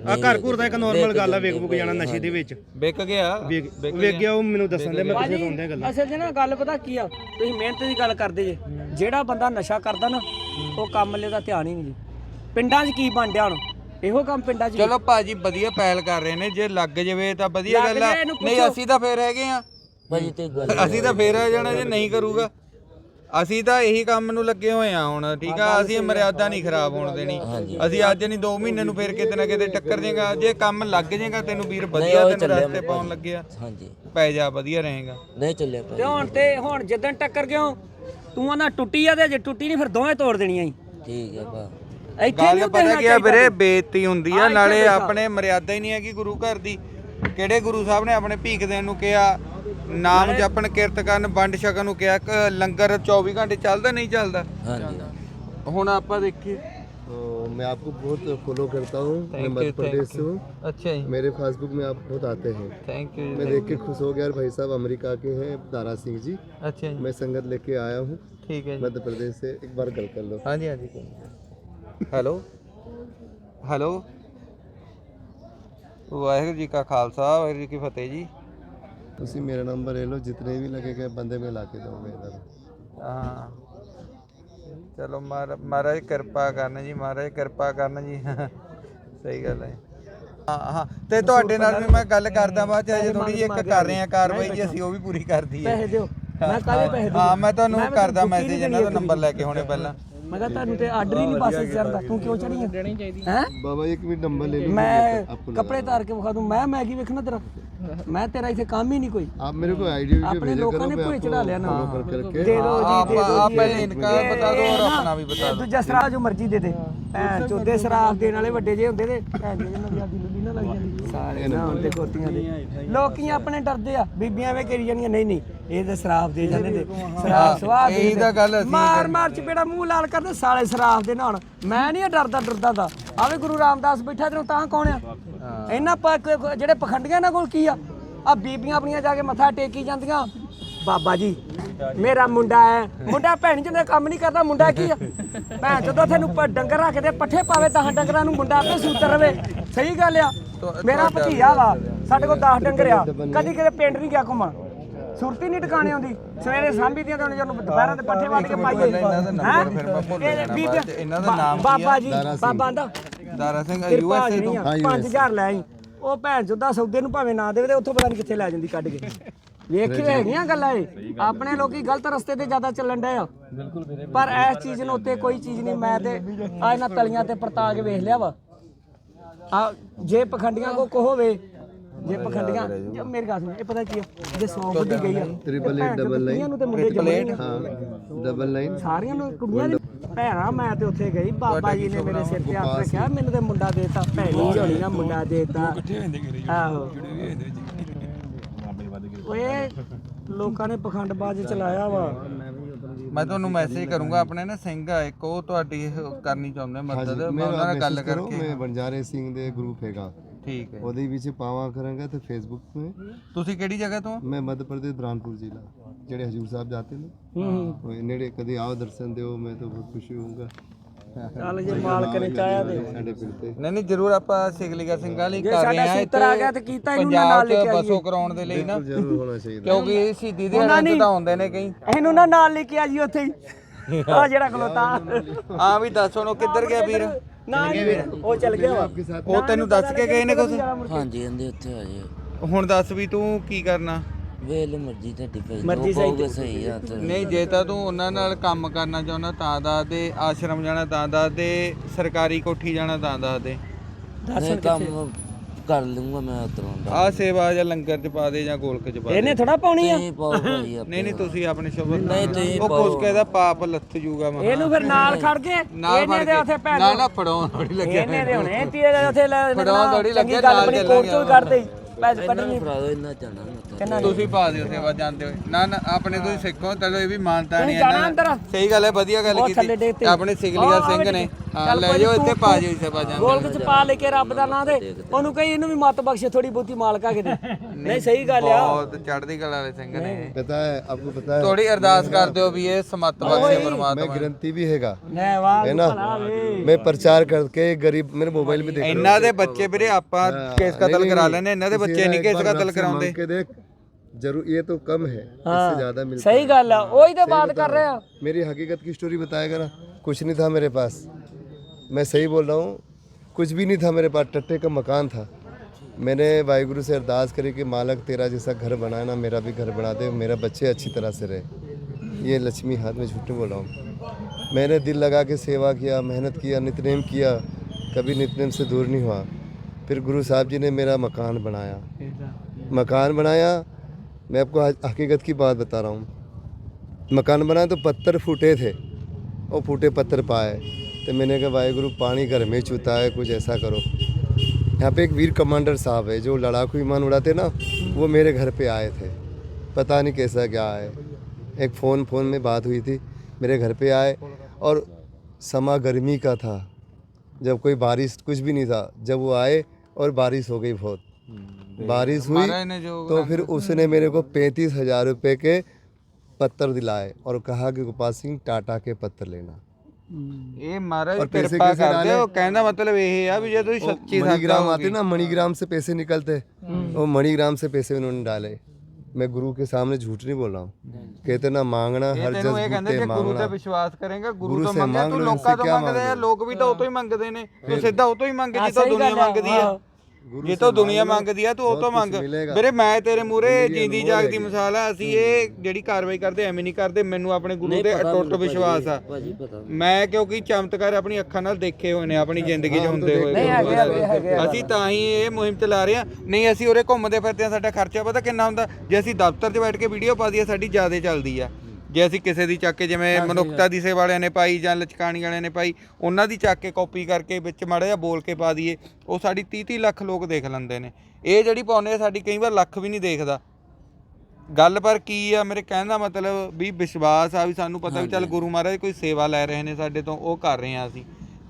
ਆ ਘਰ ਘੁਰ ਦਾ ਇੱਕ ਨਾਰਮਲ ਗੱਲ ਆ ਵੇਖ ਬੁਕ ਜਾਣਾ ਨਸ਼ੇ ਦੇ ਵਿੱਚ। ਵਿਕ ਗਿਆ। ਵੇਖ ਵੇਖ ਗਿਆ। ਉਹ ਮੈਨੂੰ ਦੱਸਣ ਦੇ ਮੈਂ ਕਿਸੇ ਤੋਂ ਗੱਲਾਂ। ਅਸਲ 'ਚ ਨਾ ਗੱਲ ਪਤਾ ਕੀ ਆ? ਤੁਸੀਂ ਮਿਹਨਤ ਦੀ ਗੱਲ ਕਰਦੇ ਜੇ। ਜਿਹੜਾ ਬੰਦਾ ਨਸ਼ਾ ਕਰਦਾ ਨਾ ਉਹ ਕੰਮ ਲਈ ਦਾ ਧਿਆਨ ਹੀ ਨਹੀਂ ਜੀ। ਪਿੰਡਾਂ 'ਚ ਕੀ ਬਣ ਡਿਆ ਹੁਣ? ਇਹੋ ਕੰਮ ਪਿੰਡਾਂ 'ਚ ਚਲੋ ਭਾਜੀ ਵਧੀਆ ਪਹਿਲ ਕਰ ਰਹੇ ਨੇ। ਜੇ ਲੱਗ ਜਵੇ ਤਾਂ ਵਧੀਆ ਗੱਲ ਆ। ਨਹੀਂ। ਅਸੀਂ ਤਾਂ ਫੇਰ ਹੈਗੇ ਆ। ਭਾਜੀ ਤੇ ਗੱਲ ਅਸੀਂ ਤਾਂ ਫੇਰ ਆ ਜਾਣਾ ਜੇ ਨਹੀਂ ਕਰੂਗਾ। ਅਸੀਂ ਤਾਂ ਇਹੀ ਕੰਮ ਨੂੰ ਲੱਗੇ ਹੋਏ ਆ ਹੁਣ ਠੀਕ ਆ? ਅਸੀਂ ਮਰਿਆਦਾ ਨਹੀਂ ਖਰਾਬ ਹੋਣ ਦੇਣੀ। ਅਸੀਂ ਅੱਜ ਨਹੀਂ 2 ਮਹੀਨੇ ਨੂੰ ਫੇਰ ਕਿਤੇ ਨਾ ਕਿਤੇ ਟੱਕਰ ਜਾਏਗਾ। ਜੇ ਕੰਮ ਲੱਗ ਜਾਏਗਾ ਤੈਨੂੰ ਵੀਰ ਵਧੀਆ ਤੈਨੂੰ ਰਸਤੇ ਪਾਉਣ ਲੱਗਿਆ। ਹਾਂਜੀ। ਪੈ ਜਾ ਵਧੀਆ ਰਹੇਗਾ। ਨਹੀਂ ਚੱਲਿਆ ਤੇ ਹੁਣ ਤੇ ਹੁਣ ਜਿੱਦਣ ਟੱਕਰ ਗਿਓ ਤੂੰ ਆਂਦਾ ਟੁੱਟੀ ਆ ਤੇ ਜੇ ਟੁੱਟੀ ਨਹੀਂ ਫਿਰ ਦੋਵੇਂ ਤੋੜ ਦੇਣੀਆਂ ਈ ਠੀਕ ਹੈ ਭਾ। ਇੱਥੇ ਗੱਲ ਨਹੀਂ ਪਤਾ ਕੀ ਆ ਵੀਰੇ ਬੇਇੱਜ਼ਤੀ ਹੁੰਦੀ ਆ ਨਾਲੇ ਆਪਣੇ ਮਰਿਆਦਾ ਹੀ ਨਹੀਂ ਹੈਗੀ ਗੁਰੂ ਘਰ ਦੀ। ਕਿਹੜੇ ਗੁਰੂ ਸਾਹਿਬ ਨੇ ਆਪਣੇ ਭੀਖ ਦੇਣ ਨੂੰ ਕਿਹਾ ਨਾਮ ਜਪਣ ਕਿਰਤ ਕਰਨ ਵੰਡ ਛਕਣ ਨੂੰ ਕਿਹਾ ਕਿ ਲੰਗਰ 24 ਘੰਟੇ ਚੱਲਦਾ ਨਹੀਂ ਚੱਲਦਾ ਹਾਂਜੀ ਹੁਣ ਆਪਾਂ ਦੇਖੀਏ तो मैं आपको बहुत फॉलो करता हूँ मैं Thank मध्य you, thank प्रदेश से you. हूँ ਅੱਛਾ ਜੀ मेरे फेसबुक में आप बहुत आते हैं ਥੈਂਕ ਯੂ मैं देख के खुश हो गया और भाई साहब अमेरिका के हैं दारा सिंह जी ਅੱਛਾ ਜੀ मैं संगत लेके आया हूँ ਠੀਕ ਹੈ ਜੀ मध्य प्रदेश से एक बार गल कर लो ਹਾਂਜੀ ਹਾਂਜੀ ਹੈਲੋ ਹੈਲੋ ਵਾਹਿਗੁਰੂ ਜੀ ਕਾ ਖਾਲਸਾ ਵਾਹਿਗੁਰੂ ਜੀ ਕੀ ਫਤਿਹ ਜੀ। ਤੁਸੀਂ ਮੇਰਾ ਨੰਬਰ ਲੈ ਲਓ ਜਿਤਨੇ ਵੀ ਲੱਗੇਗੇ ਬੰਦੇ ਮੈਂ ਲਾ ਕੇ ਦਊਂਗਾ ਇਹਨਾਂ ਨੂੰ। ਹਾਂ। ਚਲੋ ਮਹਾਰਾਜ ਕਿਰਪਾ ਕਰਨ ਜੀ ਮਹਾਰਾਜ ਕਿਰਪਾ ਕਰਨ ਜੀ। ਸਹੀ ਗੱਲ ਹੈ। ਹਾਂ ਤੇ ਤੁਹਾਡੇ ਨਾਲ ਵੀ ਮੈਂ ਗੱਲ ਕਰਦਾ ਬਾਅਦ ਚ ਥੋੜੀ ਜਿਹੀ ਇੱਕ ਕਰ ਰਹੇ ਆ ਕਾਰਵਾਈ ਜੀ ਅਸੀਂ ਉਹ ਵੀ ਪੂਰੀ ਕਰਦੀ ਹੈ। ਪੈਸੇ ਦਿਓ। ਮੈਂ ਕੱਲ ਪੈਸੇ ਦਿਓ? ਹਾਂ ਮੈਂ ਤੁਹਾਨੂੰ ਕਰਦਾ ਮੈਸੇਜ ਇਹਨਾਂ ਦਾ ਨੰਬਰ ਲੈ ਕੇ ਹੁਣੇ ਪਹਿਲਾਂ। ਮੈਂ ਕਿਹਾ ਤੁਹਾਨੂੰ ਤੇ ਆਰਡਰ ਹੀ ਨਹੀਂ ਪਾਸੇ ਚੜਦਾ ਤੂੰ ਕਿਉਂ ਚੜੀ ਹੈ ਹੈ? ਬਾਬਾ ਇੱਕ ਮਿੰਟ ਨੰਬਰ ਲੈ ਲਓ ਮੈਂ ਕੱਪੜੇ ਤਾਰ ਕੇ ਵਿਖਾ ਦੂੰ। ਮੈਂ ਮੈਗੀ ਵੇਖਣਾ ਤੇਰਾ? ਮੈਂ ਤੇਰਾ ਇਥੇ ਕੰਮ ਹੀ ਨਹੀਂ ਕੋਈ। ਆਪ ਮੇਰੇ ਕੋ ਆਈਡੀ ਵੀ ਆਪਣੇ ਲੋਕਾਂ ਨੇ ਭੁਏ ਚੜਾ ਲਿਆ ਨਾ। ਦੇ ਦੋ ਜੀ ਦੇ ਦੋ ਆਪ ਪਹਿਲੇ ਇਨਕਾ ਬਤਾ ਦੋ ਔਰ ਆਪਣਾ ਵੀ ਬਤਾ ਦੋ। ਦੂਜਾ ਸਰਾਜ ਜੋ ਮਰਜ਼ੀ ਦੇ ਦੇ। ਚੋਦੇ ਸਰਾਫ ਦੇਣ ਵਾਲੇ ਵੱਡੇ ਜੇ ਹੁੰਦੇ ਨੇ ਭੈਣ ਜੀ ਨੂੰ ਵੀ ਆਦੀ ਲੁੱਲੀ ਨਾ ਲੱਗ ਜਾਂਦੀ ਸਾਰੇ ਨਾ ਹੁੰਦੇ ਕੋਤੀਆਂ ਦੇ। ਲੋਕੀ ਆਪਣੇ ਡਰਦੇ ਆ ਬੀਬੀਆਂ ਐਵੇਂ ਕਰੀ ਜਾਂਦੀਆਂ ਨਹੀਂ ਨਹੀਂ ਇਹ ਤਾਂ ਸਰਾਫ ਦੇ ਜਾਂਦੇ ਨੇ। ਸਰਾਫ ਸਵਾਹ ਦੇ ਇਹੀ ਦਿੰਦੇ। ਤਾਂ ਗੱਲ ਅਸੀਂ ਮਾਰ ਮਾਰ ਚ ਬੇੜਾ ਮੂੰਹ ਲਾਲ ਕਰਦੇ ਸਾਲੇ ਸਰਾਫ ਦੇ ਨਾਲ ਮੈਂ ਨਹੀਂ ਡਰਦਾ ਡਰਦਾ ਦਾ ਆਵੇ ਗੁਰੂ ਰਾਮਦਾਸ ਬੈਠਾ ਤੈਨੂੰ ਤਾਂ ਕੌਣ ਆ? ਇਹਨਾਂ ਪ- ਕ- ਕ- ਜਿਹੜੇ ਪਖੰਡੀਆਂ ਕੋਲ ਕੀ ਆ? ਆ ਬੀਬੀਆਂ ਆਪਣੀਆਂ ਜਾ ਕੇ ਮੱਥਾ ਟੇਕੀ ਜਾਂਦੀਆਂ। ਬਾਬਾ ਜੀ ਮੇਰਾ ਮੁੰਡਾ ਹੈ ਮੁੰਡਾ ਭੈਣ ਜਿਹਨੇ ਕੰਮ ਨਹੀਂ ਕਰਦਾ ਮੁੰਡਾ ਕੀ ਆ? ਭੈਣ ਜਦੋਂ ਤੈਨੂੰ ਡੰਗਰ ਰੱਖਦੇ ਪੱਠੇ ਪਾਵੇ ਤਾਂ ਡੰਗਰਾਂ ਨੂੰ ਮੁੰਡਾ ਆਪੇ ਸੂਤਰ ਰਵੇ। ਸਹੀ ਗੱਲ ਆ। ਮੇਰਾ ਭਤੀਆ ਵਾ ਸਾਡੇ ਕੋਲ 10 ਡੰਗਰ ਆ। ਕਦੀ ਕਿਤੇ ਪਿੰਡ ਨਹੀਂ ਗਿਆ ਘੁੰਮਣ। ਸੁਰਤੀ ਨਹੀਂ ਟਿਕਾਣੇ ਆਉਂਦੀ। ਸਵੇਰੇ ਸਾਂਭੀ ਦੀਆਂ ਤਾਂ ਜਦੋਂ ਦੁਪਹਿਰਾਂ ਦੇ ਪੱਠੇ ਵੱਢ ਕੇ ਪਾਈਏ। ਇਹਨਾਂ ਦਾ ਨੰਬਰ ਫਿਰ ਮੈਂ ਭੁੱਲ ਇਹ ਜਾਣਾ। ਬੀਬੀਆਂ- ਬਾਅਦ ਚ। ਇਹਨਾਂ ਦਾ ਨਾਮ ਬਾਬਾ ਜੀ ਬਾਬਾ ਦਾ। ਦਾਰਾ ਸਿੰਘ ਯੂਐਸਏ ਨਹੀਂ ਤੋਂ? ਆ 5000 ਲੈ ਆਈ। ਉਹ ਭੈਣ ਚੋਦਾ ਸੌਦੇ ਨੂੰ ਭਾਵੇਂ ਨਾ ਦੇਵੇ ਤੇ ਉੱਥੋਂ ਪਤਾ ਨਹੀਂ ਕਿੱਥੇ ਲੈ ਜਾਂਦੀ ਕੱਢ ਕੇ। ਵੇਖਿਓ ਹੈਗੀਆਂ ਗੱਲਾਂ ਇਹ। ਆਪਣੇ ਲੋਕੀ ਗਲਤ ਰਸਤੇ ਤੇ ਜ਼ਿਆਦਾ ਚੱਲਣ ਡਏ ਆ। ਬਿਲਕੁਲ ਪਰ ਇਸ ਚੀਜ਼ ਨੂੰ ਉੱਤੇ ਕੋਈ ਚੀਜ਼ ਨਹੀਂ। ਮੈਂ ਤੇ ਆ ਇਹਨਾਂ ਤਲੀਆਂ ਤੇ ਪਰਤਾ ਕੇ ਵੇਖ ਲਿਆ ਵਾ। ਆ ਜੇ ਪਖੰਡੀਆਂ ਕੋ ਕੋ ਹੋਵੇ ਜੇ ਪਖੰਡੀਆਂ ਜੇ ਮੇਰੇ ਗੱਲ ਸੁਣ ਇਹ ਪਤਾ ਕੀ ਆ? ਜੇ 100 ਵੱਡੀ ਗਈ ਆ ਟ੍ਰਿਪਲ 8 ਡਬਲ ਲਾਈਨ ਨੂੰ ਤੇ ਮੁੰਡੇ ਜਮੇ ਹਾਂ ਡਬਲ ਲਾਈਨ ਸਾਰਿਆਂ ਨੂੰ ਕੁੜੀਆਂ ਦੇ ਭੈਣਾ ਮੈਂ ਤੇ ਉੱਥੇ ਗਈ ਬਾਬਾ ਜੀ ਨੇ ਮੇਰੇ ਸਿਰ ਤੇ ਹੱਥ ਰੱਖਿਆ ਮੈਨੂੰ ਤੇ ਮੁੰਡਾ ਦੇਤਾ ਭੈਣੀ ਝੋਲੀ ਨਾਲ ਮੁੰਡਾ ਦੇਤਾ। ਆਹੋ। ਓਏ ਲੋਕਾਂ ਨੇ ਪਖੰਡਬਾਜ਼ ਚਲਾਇਆ ਵਾ। ਮੈਂ ਤੁਹਾਨੂੰ ਮੈਸੇਜ ਕਰੂੰਗਾ ਆਪਣੇ ਨਾ ਸਿੰਘ ਆ ਇੱਕ ਉਹ ਤੁਹਾਡੀ ਕਰਨੀ ਚਾਹੁੰਦੇ ਮਦਦ ਮੈਂ ਉਹਨਾਂ ਨਾਲ ਗੱਲ ਕਰਕੇ ਮੈਂ ਬੰਜਾਰੇ ਸਿੰਘ ਦੇ ਗਰੁੱਪ ਹੈਗਾ। ਠੀਕ ਹੈ ਉਹਦੇ ਵਿੱਚ ਪਾਵਾਂ ਕਰਾਂਗਾ ਤੇ ਫੇਸਬੁੱਕ 'ਤੇ। ਤੁਸੀਂ ਕਿਹੜੀ ਜਗ੍ਹਾ ਤੋਂ? ਮੈਂ ਮੱਧ ਪ੍ਰਦੇਸ਼ ਦਰਾਨਪੁਰ ਜ਼ਿਲ੍ਹਾ ਜਿਹੜੇ ਹਜੂਰ ਸਾਹਿਬ ਜਾਂਦੇ ਨੇ। ਉਹ ਨੇੜੇ ਕਦੇ ਆਓ ਦਰਸ਼ਨ ਦਿਓ ਮੈਂ ਤਾਂ ਬਹੁਤ ਖੁਸ਼ੀ ਹੋਊਂਗਾ। ਚੱਲ ਜੇ ਮਾਲਕ ਨੇ ਚਾਹਿਆ ਤੇ। ਸਾਡੇ ਪਿੰਡ ਤੇ। ਨਹੀਂ ਨਹੀਂ ਜ਼ਰੂਰ ਆਪਾਂ ਸਿਗਲੀਗਾ ਸਿੰਘਾਂ ਲਈ ਜੇ ਕਰ ਰਹੇ ਸਾਡਾ ਆ ਸੂਤਰ ਆ ਗਿਆ ਤੇ ਕੀਤਾ ਇਹਨੂੰ ਨਾ ਨਾਲ ਲੈ ਕੇ ਬਸੋ ਕਰਾਉਣ ਦੇ ਲਈ ਨਾ। ਜ਼ਰੂਰ ਹੋਣਾ ਚਾਹੀਦਾ। ਕਿਉਂਕਿ ਸ਼ਹੀਦੀ ਦੇ ਦਿਨ ਤਾਂ ਆਉਂਦੇ ਨੇ ਕਈ। ਇਹਨੂੰ ਨਾ ਨਾਲ ਲੈ ਕੇ ਆ ਜੀ ਉੱਥੇ ਹੀ। ਆ ਜਿਹੜਾ ਖਲੋਤਾ। ਆ ਵੀ ਦੱਸ ਹੁਣ ਉਹ ਕਿੱਧਰ ਗਿਆ ਵੀਰ? ਨਾ ਜੀ, ਉਹ ਚੱਲ ਗਿਆ ਵਾ। ਉਹ ਤੈਨੂੰ ਦੱਸ ਕੇ ਗਏ ਨੇ ਕੁਝ ਹਾਂਜੀ ਕਹਿੰਦੇ ਉੱਥੇ ਆ ਜਾਓ ਹੁਣ ਦੱਸ ਵੀ ਤੂੰ ਕੀ ਕਰਨਾ? ਵੇਲ ਮਰਜ਼ੀ ਤੁਹਾਡੀ ਭਾਈ ਮਰਜ਼ੀ ਸਹੀ ਆ ਤੇ। ਨਹੀਂ ਜੇ ਤਾਂ ਤੂੰ ਉਹਨਾਂ ਨਾਲ ਕੰਮ ਕਰਨਾ ਚਾਹੁੰਦਾ ਤਾਂ ਦੱਸ ਦੇ ਆਸ਼ਰਮ ਜਾਣਾ ਤਾਂ ਦੱਸ ਦੇ ਸਰਕਾਰੀ ਕੋਠੀ ਜਾਣਾ ਤਾਂ ਦੱਸ ਦੇ। ਨਹੀਂ ਕੰਮ ਕਰ ਲੂੰਗਾ ਮੈਂ ਉਤਰੋਂ ਦਾ। ਆ ਸੇਵਾ ਜਾਂ ਲੰਗਰ ਚ ਪਾ ਦੇ ਜਾਂ ਗੋਲਕ ਚ ਪਾ ਦੇ। ਇਹਨੇ ਥੋੜਾ ਪਾਉਣੀ ਆ? ਨਹੀਂ ਪਾਓ ਭਾਈ ਆਪੇ ਨਹੀਂ ਨਹੀਂ ਤੁਸੀਂ ਆਪਣੇ ਸ਼ਬਦ ਨਹੀਂ ਤੁਸੀਂ ਉਹ ਕੁਝ ਕਹਿੰਦਾ ਪਾਪ ਲੱਥ ਜੂਗਾ ਮੈਂ ਇਹਨੂੰ ਫਿਰ ਨਾਲ ਖੜ ਕੇ [laughs] ਨਾਲ ਇਹਨੇ ਦੇ ਉੱਥੇ ਭੈਣ ਨਾ ਨਾ ਫੜਾਉਣ ਥੋੜੀ ਲੱਗਿਆ ਇਹਨੇ ਦੇ ਹੁਣੇ ਤੀਏ ਦੇ ਉੱਥੇ ਲੈ ਫੜਾਉਣ ਥੋੜੀ ਲੱਗਿਆ, ਗੱਲ ਨਾਲ ਆਪਣੀ ਚੱਲਾਂਗੇ ਕੋਟ ਚੋਂ ਕੱਢ ਦੇ ਪੈਸੇ ਇਹਨਾਂ ਕੱਢਣੀ ਨੂੰ ਫੜਾ ਦਿਓ ਇੰਨਾ ਜਾਣਾ ਮੈਂ ਤੁਸੀਂ ਪਾ ਦਿਓ ਸੇਵਾ ਜਾਂਦੇ ਹੋ ਨਾ ਨਾ ਆਪਣੇ ਤੁਸੀਂ ਸਿੱਖੋ ਚਲੋ ਇਹ ਵੀ ਮਾਨਤਾ ਨਹੀਂ ਜਾਣਾ ਸਹੀ ਗੱਲ ਹੈ ਵਧੀਆ ਗੱਲ ਕੀਤੀ। ਆਪਣੇ ਸਿਗਲੀਆ ਸਿੰਘ ਨੇ। ਹਾਂ। ਲੈ ਜਾਓ ਇੱਥੇ ਪਾ ਜਿਓ ਸੇਵਾ ਜਾਂਦੇ ਗੋਲ ਵਿੱਚ ਪਾ ਲੈ ਕੇ ਰੱਬ ਦਾ ਨਾਂ ਦੇ ਉਹਨੂੰ ਕਹੀ ਇਹਨੂੰ ਵੀ ਮਤ ਬਖਸ਼ੇ ਥੋੜੀ ਬਹੁਤੀ ਮਾਲਕਾ ਕੇ ਦੇ ਨਹੀਂ ਸਹੀ ਗੱਲ ਆ। ਬਹੁਤ ਚੜ੍ਹਦੀ ਕਲਾ ਵਾਲੇ ਸਿੰਘ ਨੇ। ਪਤਾ ਹੈ ਆਪਕੋ ਪਤਾ ਹੈ। ਥੋੜੀ ਅਰਦਾਸ ਕਰਦੇ ਹੋ ਵੀ ਇਹ ਸਮਤ ਬਖਸ਼ੇ ਪਰਮਾਤਮਾ ਮੈਂ ਗਰੰਟੀ ਵੀ ਹੈਗਾ। ਨਾ ਵਾਹ ਹੈ ਨਾ? ਮੈਂ ਪ੍ਰਚਾਰ ਕਰਕੇ ਗਰੀਬ ਮੇਰੇ ਮੋਬਾਈਲ ਵੀ ਦੇਖ ਇਹਨਾਂ ਦੇ ਬੱਚੇ ਵੀਰੇ ਆਪਾਂ ਕੇਸ ਕਤਲ ਕਰਾ ਲੈਨੇ ਇਹਨਾਂ ਦੇ ਬੱਚੇ ਨਹੀਂ ਕੇਸ ਕਤਲ ਕਰਾਉਂਦੇ। ज़रूर ये तो कम है हाँ, ज़्यादा मिलता सही गल है वही तो बात कर रहे हैं। मेरी हकीकत की स्टोरी बताएगा ना कुछ नहीं था मेरे पास। मैं सही बोल रहा हूँ कुछ भी नहीं था मेरे पास टट्टे का मकान था। मैंने वाहगुरु से अरदास करी कि मालक तेरा जैसा घर बनाए ना मेरा भी घर बना दे मेरा बच्चे अच्छी तरह से रहे। ये लक्ष्मी हाथ में झूठे बोला हूँ। मैंने दिल लगा के सेवा किया मेहनत किया नितनेम किया कभी नितनेम से दूर नहीं हुआ। फिर गुरु साहब जी ने मेरा मकान बनाया। मकान बनाया मैं आपको हक- हकीकत की बात बता रहा हूँ। मकान बनाया तो पत्थर फूटे थे, और फूटे पत्थर पाए। तो मैंने कहा, वाहेगुरु, पानी घर में चूता है, कुछ ऐसा करो। यहाँ पे एक वीर कमांडर साहब है, जो लड़ाकू विमान उड़ाते ना, वो मेरे घर पे आए थे। पता नहीं कैसा क्या है। एक फ़ोन फ़ोन में बात हुई थी, मेरे घर पे आए, और समा गर्मी का था। जब कोई बारिश, कुछ भी नहीं था, जब वो आए, और बारिश हो गई बहुत। बारिश हुई महाराज ने जो तो फिर उसने मेरे को पैंतीस हजार रुपये के पत्थर दिलाए और कहा कि गोपाल सिंह टाटा के पत्थर लेना ਇਹ ਮਹਾਰਾਜ ਔਰ ਪੈਸੇ ਕਿਰਪਾ ਕਿਸੇ ਕਰਦੇ ਨਾਲ ਹੋ ਕਹਿੰਦਾ ਮਤਲਬ ਇਹ ਆ ਵੀ ਜੇ ਤੁਸੀਂ ਸੱਚੀ मणिग्राम ਸਾਦਾ आते ना मणिग्राम से पैसे निकलते वो मणिग्राम से पैसे उन्होंने डाले मैं गुरु के सामने झूठ नहीं बोल रहा हूँ कहते ना मांगना ਇਹ हर ਤੈਨੂੰ ਇਹ जस ਕਹਿੰਦੇ बूटे ਜੇ ਗੁਰੂ ਤੇ मांगना ਵਿਸ਼ਵਾਸ ਕਰੇਗਾ ਗੁਰੂ ਗੁਰੂ ਤੋਂ ਸੇ ਮੰਗੇ ਮੰਗ ਤੂੰ ਲਓ, ਲੋਕਾਂ ਉਨਸੇ ਤੋਂ ਕਿਆ ਮੰਗਦੇ ਆ ਮੰਗਦੇ? ਲੋਕ ਵੀ ਤਾਂ ਉਹ ਤੋਂ ਹੀ ਮੰਗਦੇ ਨੇ ਤੂੰ ਸਿੱਧਾ ਉਹ ਤੋਂ ਹੀ ਮੰਗ ਹਾਂ, ਜਿੱਤੋਂ ਸਹੀ ਦੁਨੀਆ ਗੱਲ ਹੈ, ਮੰਗਦੀ ਆ ਹਾਂ। ਜਿੱਤੋਂ ਦੁਨੀਆ ਮੰਗਦੀ ਆ ਤੂੰ ਉਹ ਤੋਂ ਮੰਗ। ਵੀਰੇ ਮੈਂ ਤੇਰੇ ਮੂਰੇ ਜਿੰਦੀ ਜਾਗਦੀ। ਮਿਸਾਲ ਆ ਅਸੀਂ ਇਹ ਜਿਹੜੀ ਕਾਰਵਾਈ ਕਰਦੇ ਐਵੇਂ ਨਹੀਂ ਕਰਦੇ ਮੈਨੂੰ ਆਪਣੇ ਗੁਰੂ ਤੇ ਅਟੁੱਟ ਵਿਸ਼ਵਾਸ ਆ ਮੈਂ ਕਿਉਂਕਿ ਚਮਤਕਾਰ ਆਪਣੀ ਅੱਖਾਂ ਨਾਲ ਦੇਖੇ ਹੋਏ ਨੇ ਆਪਣੀ ਜ਼ਿੰਦਗੀ 'ਚ ਹੁੰਦੇ ਹੋਏ। ਅਸੀਂ ਤਾਂ ਹੀ ਇਹ ਮੁਹਿੰਮ ਚਲਾ ਰਹੇ ਆ ਨਹੀਂ ਅਸੀਂ ਉਰੇ ਘੁੰਮਦੇ ਫਿਰਦੇ ਆ ਸਾਡਾ ਖਰਚਾ ਪਤਾ ਕਿੰਨਾ ਹੁੰਦਾ ਜੇ ਅਸੀਂ ਦਫ਼ਤਰ 'ਚ ਬੈਠ ਕੇ ਵੀਡੀਓ ਪਾ ਦਈਏ ਸਾਡੀ ਜ਼ਿਆਦਾ ਚੱਲਦੀ ਆ ਜੇ ਅਸੀਂ ਕਿਸੇ ਦੀ ਚੱਕ ਕੇ ਜਿਵੇਂ ਮਨੁੱਖਤਾ ਦੀ ਸੇਵਾ ਵਾਲਿਆਂ ਨੇ ਪਾਈ ਜਾਂ ਲਚਕਾਣੀ ਵਾਲਿਆਂ ਨੇ ਪਾਈ ਉਹਨਾਂ ਦੀ ਚੱਕ ਕੇ ਕਾਪੀ ਕਰਕੇ ਵਿੱਚ ਮਾੜਾ ਜਿਹਾ ਬੋਲ ਕੇ ਪਾ ਦਈਏ ਉਹ ਸਾਡੀ 30 30 ਲੱਖ ਲੋਕ ਦੇਖ ਲੈਂਦੇ ਨੇ। ਇਹ ਜਿਹੜੀ ਪਾਉਂਦੇ ਆ ਸਾਡੀ ਕਈ ਵਾਰ ਲੱਖ ਵੀ ਨਹੀਂ ਦੇਖਦਾ। ਗੱਲ ਪਰ ਕੀ ਆ ਮੇਰੇ ਕਹਿਣ ਦਾ ਮਤਲਬ ਵੀ ਵਿਸ਼ਵਾਸ ਆ ਵੀ ਸਾਨੂੰ ਪਤਾ ਵੀ ਚੱਲ ਗੁਰੂ ਮਹਾਰਾਜ ਕੋਈ ਸੇਵਾ ਲੈ ਰਹੇ ਨੇ ਸਾਡੇ ਤੋਂ ਉਹ ਕਰ ਰਹੇ ਆ ਅਸੀਂ।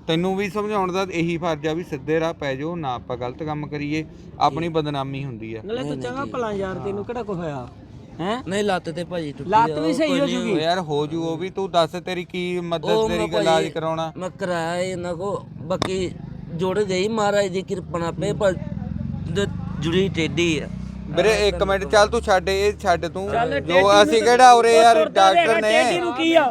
ਤੈਨੂੰ ਵੀ ਸਮਝਾਉਣ ਦਾ ਇਹੀ ਫਰਜ਼ ਆ ਵੀ ਸਿੱਧੇ ਰਾਹ ਪੈ ਜਾਓ ਨਾ ਆਪਾਂ ਗਲਤ ਕੰਮ ਕਰੀਏ ਆਪਣੀ ਬਦਨਾਮੀ ਹੁੰਦੀ ਆ। ਨਾਲੇ ਤੂੰ ਚੰਗਾ ਭਲਾ ਯਾਰ ਤੈਨੂੰ ਕਿਹੜਾ ਕੁ ਹੋਇਆ? ਹੈ? ਨਹੀਂ ਲੱਤ ਤੇ ਭਾਜੀ ਟੁੱਟੀ ਲੱਤ ਆ, ਵੀ ਉਹ ਸਹੀ ਕੋਈ ਹੋ ਨਹੀਂ। ਜੂਗੀ। ਯਾਰ ਹੋ ਜੂ ਉਹ ਵੀ ਤੂੰ ਦੱਸ ਤੇਰੀ ਕੀ ਮਦਦ ਉਹ ਤੇਰੀ ਮੈਂ ਕੋਈ ਇਲਾਜ ਭਾਜੀ- ਕਰਾਉਣਾ? ਮੈਂ ਕਰਾਇਆ ਇਹਨਾਂ ਕੋ। ਬਾਕੀ ਜੁੜ ਗਈ ਮਹਾਰਾਜ ਦੀ ਕਿਰਪਾ ਨਾਲ ਪਏ ਪਰ ਜੁੜੀ ਟੇਢੀ ਆ। ਵੀਰੇ ਇੱਕ ਮਿੰਟ ਚੱਲ ਤੂੰ ਛੱਡ ਇਹ ਛੱਡ ਤੂੰ। ਜੋ ਅਸੀਂ ਕਿਹੜਾ ਉਰੇ ਯਾਰ ਡਾਕਟਰ ਨੇ? ਨੂੰ ਕੀ ਆ?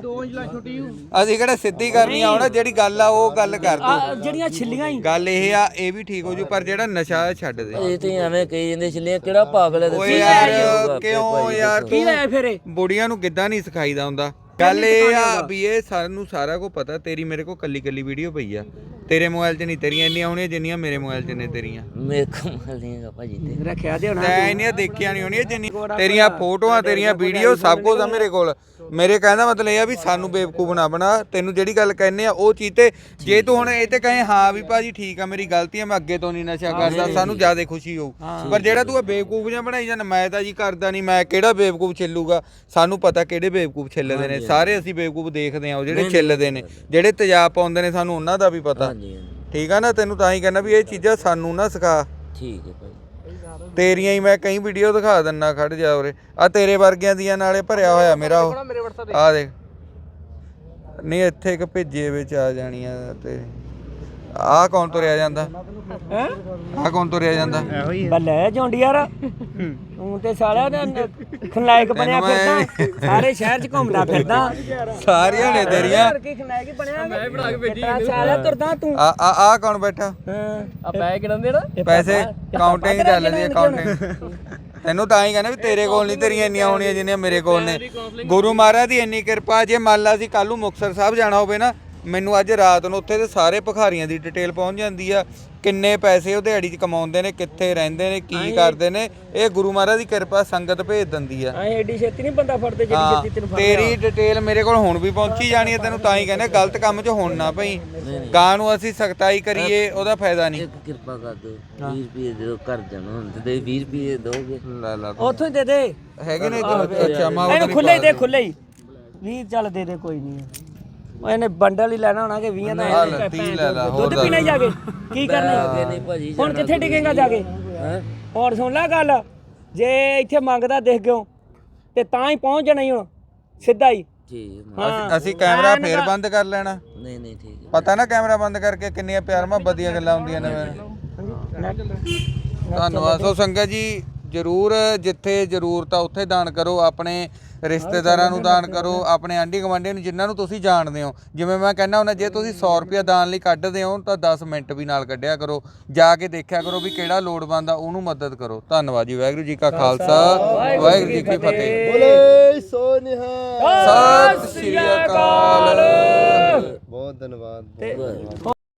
ਅਸੀਂ ਕਿਹੜਾ ਸਿੱਧੀ ਕਰਨੀ ਆ ਹੁਣ ਜਿਹੜੀ ਗੱਲ ਆ ਉਹ ਗੱਲ ਕਰ ਤੂੰ। ਆ ਜਿਹੜੀਆਂ ਛਿੱਲੀਆਂ ਹੀ ਗੱਲ ਇਹ ਆ ਇਹ ਵੀ ਠੀਕ ਹੋ ਜੂ ਪਰ ਜਿਹੜਾ ਨਸ਼ਾ ਛੱਡ ਦੇ। ਇਹ ਤੇ ਐਵੇਂ ਕਹੀ ਜਾਂਦੇ ਛਿੱਲੀਆਂ ਕਿਹੜਾ ਪਾਗਲ ਹੈ ਓਏ ਯਾਰ ਕਿਉਂ ਯਾਰ ਕੀ ਲੈ ਫਿਰ ਇਹ? ਬੁੜੀਆਂ ਨੂੰ ਗਿੱਧਾ ਨਹੀਂ ਸਿਖਾਈਦਾ ਹੁੰਦਾ? ਗੱਲ ਇਹ ਆ ਵੀ ਇਹ ਸਾਨੂੰ ਸਾਰਾ ਕੁਝ ਪਤਾ ਤੇਰੀ ਮੇਰੇ ਕੋਲ ਕੱਲੀ ਕੱਲੀ ਵੀਡੀਓ ਪਈ ਆ। ਤੇਰੇ ਮੋਬਾਈਲ 'ਚ ਨਹੀਂ ਤੇਰੀਆਂ ਇੰਨੀਆਂ ਹੋਣੀਆਂ ਜਿੰਨੀਆਂ ਮੇਰੇ ਮੋਬਾਈਲ 'ਚ ਨੇ ਤੇਰੀਆਂ। ਮੇਰੇ ਕੋਲ ਮਲ ਨਹੀਂ ਹੈਗਾ ਭਾਜੀ ਤੇ। ਰੱਖਿਆ ਦੇ ਹੋਣਾ ਤੈਂ ਇੰਨੀਆਂ ਦੇਖੀਆਂ ਨਹੀਂ ਹੋਣੀਆਂ ਜਿੰਨੀ ਤੇਰੀਆਂ ਫੋਟੋਆਂ ਤੇਰੀਆਂ ਵੀਡੀਓ ਸਭ ਕੁਝ ਆ ਮੇਰੇ ਕੋਲ। ਮੇਰੇ ਕਹਿੰਦਾ ਮਤਲਬ ਇਹ ਆ ਵੀ ਸਾਨੂੰ ਬੇਵਕੂਫ ਨਾ ਬਣਾ। ਤੈਨੂੰ ਜਿਹੜੀ ਗੱਲ ਕਹਿੰਨੇ ਆ ਉਹ ਚੀਜ਼ ਤੇ ਜੇ ਤੂੰ ਹੁਣ ਇਹ ਤੇ ਕਹੇ ਹਾਂ ਵੀ ਭਾਜੀ ਠੀਕ ਆ ਮੇਰੀ ਗਲਤੀ ਆ ਮੈਂ ਅੱਗੇ ਤੋਂ ਨਹੀਂ ਨਸ਼ਾ ਕਰਦਾ ਸਾਨੂੰ ਜ਼ਿਆਦਾ ਖੁਸ਼ੀ ਹੋਊ। ਪਰ ਜਿਹੜਾ ਤੂੰ ਇਹ ਬੇਵਕੂਫ ਜਿਹਾ ਬਣਾਈ ਜਾਂਦਾ ਮੈਂ ਤਾਂ ਜੀ ਕਰਦਾ ਨਹੀਂ ਮੈਂ ਕਿਹੜਾ ਬੇਵਕੂਫ ਛਿੱਲੂਗਾ? ਸਾਨੂੰ ਪਤਾ ਕਿਹੜੇ ਬੇਵਕੂਫ ਛਿੱਲਦੇ ਨੇ। ਸਾਰੇ ਅਸੀਂ ਬੇਵਕੂਫ ਦੇਖਦੇ ਆ ਉਹ ਜਿਹੜੇ ਛਿੱਲਦੇ ਨੇ। ਜਿਹੜੇ ਤੇਜ਼ਾਬ ਪਾਉਂਦੇ ਨੇ ਸਾਨੂੰ ਉਹਨਾਂ ਦਾ ਵੀ ਪਤਾ। ਠੀਕ ਆ ਨਾ? ਤੈਨੂੰ ਤਾਂ ਹੀ ਕਹਿੰਦਾ ਵੀ ਇਹ ਚੀਜ਼ਾਂ ਸਾਨੂੰ ਨਾ ਸਿਖਾ। ਠੀਕ ਹੈ ਭਾਜੀ ਤੇਰੀਆਂ ਹੀ ਮੈਂ ਕਈ ਵੀਡੀਓ ਦਿਖਾ ਦਿੰਨਾ ਖੜ ਜਾ ਉਰੇ। ਆ ਤੇਰੇ ਵਰਗਿਆਂ ਦੀਆਂ ਨਾਲੇ ਭਰਿਆ ਹੋਇਆ ਮੇਰਾ ਉਹ। ਆ ਦੇਖ। ਨਹੀਂ ਇੱਥੇ ਇੱਕ ਭੇਜੇ ਵਿੱਚ ਆ ਜਾਣੀਆਂ ਤੇ। ਆ ਕੌਣ ਤੁਰਿਆ ਜਾਂਦਾ? ਹੈ? ਆ ਕੌਣ ਤੁਰਿਆ ਜਾਂਦਾ? ਬੱਲੇ ਜੌਂਡੀ ਯਾਰ। ਤੂੰ ਤੇ ਸਾਲਿਆ ਨੇ ਖਨਾਇਕ ਬਣਿਆ ਫਿਰਦਾ। ਸਾਰੇ ਸ਼ਹਿਰ 'ਚ ਘੁੰਮਦਾ ਫਿਰਦਾ। ਸਾਰੀਆਂ ਨੇ ਤੇਰੀਆਂ। ਕੀ ਖਨਾਇਕ ਹੀ ਬਣਿਆ ਮੈਂ ਬਣਾ ਕੇ ਭੇਜੀ ਸਾਲਿਆ ਤੁਰਦਾ ਤੂੰ। ਆ ਆ ਆ ਕੌਣ ਬੈਠਾ? ਹਾਂ। ਆ ਪੈ ਕਿਹਨਾਂ ਦੇ ਨਾ ਪੈਸੇ ਕਾਊਂਟਿੰਗ ਚੱਲਦੀ ਹੈ ਕਾਊਂਟਿੰਗ ਤੈਨੂੰ ਤਾਂ ਹੀ ਕਹਿੰਦਾ ਵੀ ਤੇਰੇ ਕੋਲ ਨਹੀਂ ਤੇਰੀਆਂ ਇੰਨੀਆਂ ਹੋਣੀਆਂ ਜਿੰਨੀਆਂ ਮੇਰੇ ਕੋਲ ਨੇ। ਗੁਰੂ ਮਹਾਰਾਜ ਦੀ ਇੰਨੀ ਕਿਰਪਾ ਜੇ ਮੰਨ ਲਾ ਸੀ ਕੱਲ ਨੂੰ ਮੁਕਤਸਰ ਸਾਹਿਬ ਜਾਣਾ ਹੋਵੇ ਨਾ ਮੈਨੂੰ ਅੱਜ ਰਾਤ ਨੂੰ ਉੱਥੇ ਦੇ ਸਾਰੇ ਭਖਾਰੀਆਂ ਦੀ ਡਿਟੇਲ ਪਹੁੰਚ ਜਾਂਦੀ ਆ ਕਿੰਨੇ ਪੈਸੇ ਉਹ ਦਿਹਾੜੀ 'ਚ ਕਮਾਉਂਦੇ ਨੇ ਕਿੱਥੇ ਰਹਿੰਦੇ ਨੇ ਕੀ ਕਰਦੇ ਨੇ ਇਹ ਗੁਰੂ ਮਹਾਰਾਜ ਦੀ ਕਿਰਪਾ ਸੰਗਤ ਭੇਜ ਦਿੰਦੀ ਆ। ਐ ਐਡੀ ਛੇਤੀ ਨਹੀਂ ਬੰਦਾ ਫੜਦੇ ਜਿਹੜੀ ਛੇਤੀ ਤੈਨੂੰ ਫੜ ਤੇਰੀ ਡਿਟੇਲ ਮੇਰੇ ਕੋਲ ਹੁਣ ਵੀ ਪਹੁੰਚੀ ਜਾਣੀ ਹੈ ਤੈਨੂੰ ਤਾਂ ਹੀ ਕਹਿੰਦੇ ਗਲਤ ਕੰਮ 'ਚ ਹੁਣ ਨਾ ਪਈ ਗਾਂ ਨੂੰ ਅਸੀਂ ਸਖਤਾਈ ਕਰੀਏ ਉਹਦਾ ਫਾਇਦਾ ਨਹੀਂ। ਇੱਕ ਕਿਰਪਾ ਕਰ ਦਿਓ 20 ਰੁਪਏ ਦਿਓ ਕਰ ਜਾਣਾ ਹੁਣ ਤੇ 20 ਰੁਪਏ ਦੋਗੇ। ਲੈ ਲਾ ਉੱਥੋਂ ਹੀ ਦੇ ਦੇ। ਹੈਗੇ ਨੇ ਇੱਧਰ ਅੱਛਾ ਮੈਂ ਇਹਨੂੰ ਉਧਰ ਖੁੱਲੇ ਹੀ ਦੇ ਖੁੱਲੇ ਹੀ। 20 ਚੱਲ ਦੇ ਦੇ ਕੋਈ ਨਹੀਂ। ਉਹ ਇਹਨੇ ਬੰਡਲ ਹੀ ਲੈਣਾ ਹੋਣਾ ਕਿ 20 ਦਾ ਹਾਂ, ਲੈ, ਤੀਹ ਲੈ ਲਾ, ਹੋਰ ਦੁੱਧ ਪੀਣਾ ਹੀ ਜਾ ਕੇ? ਕੀ ਕਰਨਾ? ਨਹੀਂ ਭਾਜੀ ਹੁਣ ਕਿੱਥੇ ਡਿਗੇਗਾ ਜਾ ਕੇ? ਹੈ? ਹੋਰ ਸੁਣ ਲੈ ਗੱਲ ਜੇ ਇੱਥੇ ਮੰਗਦਾ ਦੇਖ ਗਿਓ ਤੇ ਤਾਂ ਹੀ ਪਹੁੰਚ ਜਾਣਾ ਹੀ ਹੁਣ ਸਿੱਧਾ ਹੀ। ਠੀਕ ਹੈ। ਅਸੀਂ- ਅਸੀਂ ਕੈਮਰਾ ਫੇਰ ਬੰਦ ਕਰ ਲੈਣਾ। ਨਹੀਂ ਨਹੀਂ ਠੀਕ ਹੈ। ਪਤਾ ਨਾ ਕੈਮਰਾ ਬੰਦ ਕਰਕੇ ਕਿੰਨੀਆਂ ਪਿਆਰ ਮੁਹੱਬਤ ਦੀਆਂ ਗੱਲਾਂ ਹੁੰਦੀਆਂ ਨੇ ਧੰਨਵਾਦ। ਸੋ ਸੰਗਤ ਜੀ ਜਰੂਰ ਜਿੱਥੇ ਜ਼ਰੂਰਤ ਆ ਉੱਥੇ ਦਾਨ ਕਰੋ ਆਪਣੇ ਰਿਸ਼ਤੇਦਾਰਾਂ ਨੂੰ ਦਾਨ ਕਰੋ ਆਪਣੇ ਆਂਢੀ ਗੁਆਂਢੀਆਂ ਨੂੰ ਜਿਨ੍ਹਾਂ ਨੂੰ ਤੁਸੀਂ ਜਾਣਦੇ ਹੋ। ਜਿਵੇਂ ਮੈਂ ਕਹਿੰਦਾ ਹੁੰਦਾ ਜੇ ਤੁਸੀਂ 100 ਰੁਪਏ ਦਾਨ ਲਈ ਕੱਢਦੇ ਹੋ ਤਾਂ 10 ਮਿੰਟ ਵੀ ਨਾਲ ਕੱਢਿਆ ਕਰੋ। ਜਾ ਕੇ ਦੇਖਿਆ ਕਰੋ ਵੀ ਕਿਹੜਾ ਲੋੜਵੰਦ ਆ ਉਹਨੂੰ ਮਦਦ ਕਰੋ। ਧੰਨਵਾਦ ਜੀ ਵਾਹਿਗੁਰੂ ਜੀ ਕਾ ਖਾਲਸਾ ਵਾਹਿਗੁਰੂ ਜੀ ਕੀ ਫਤਿਹ। ਬੋਲੇ ਸੋ ਸਤਿ ਸ੍ਰੀ ਅਕਾਲ। ਬਹੁਤ ਧੰਨਵਾਦ।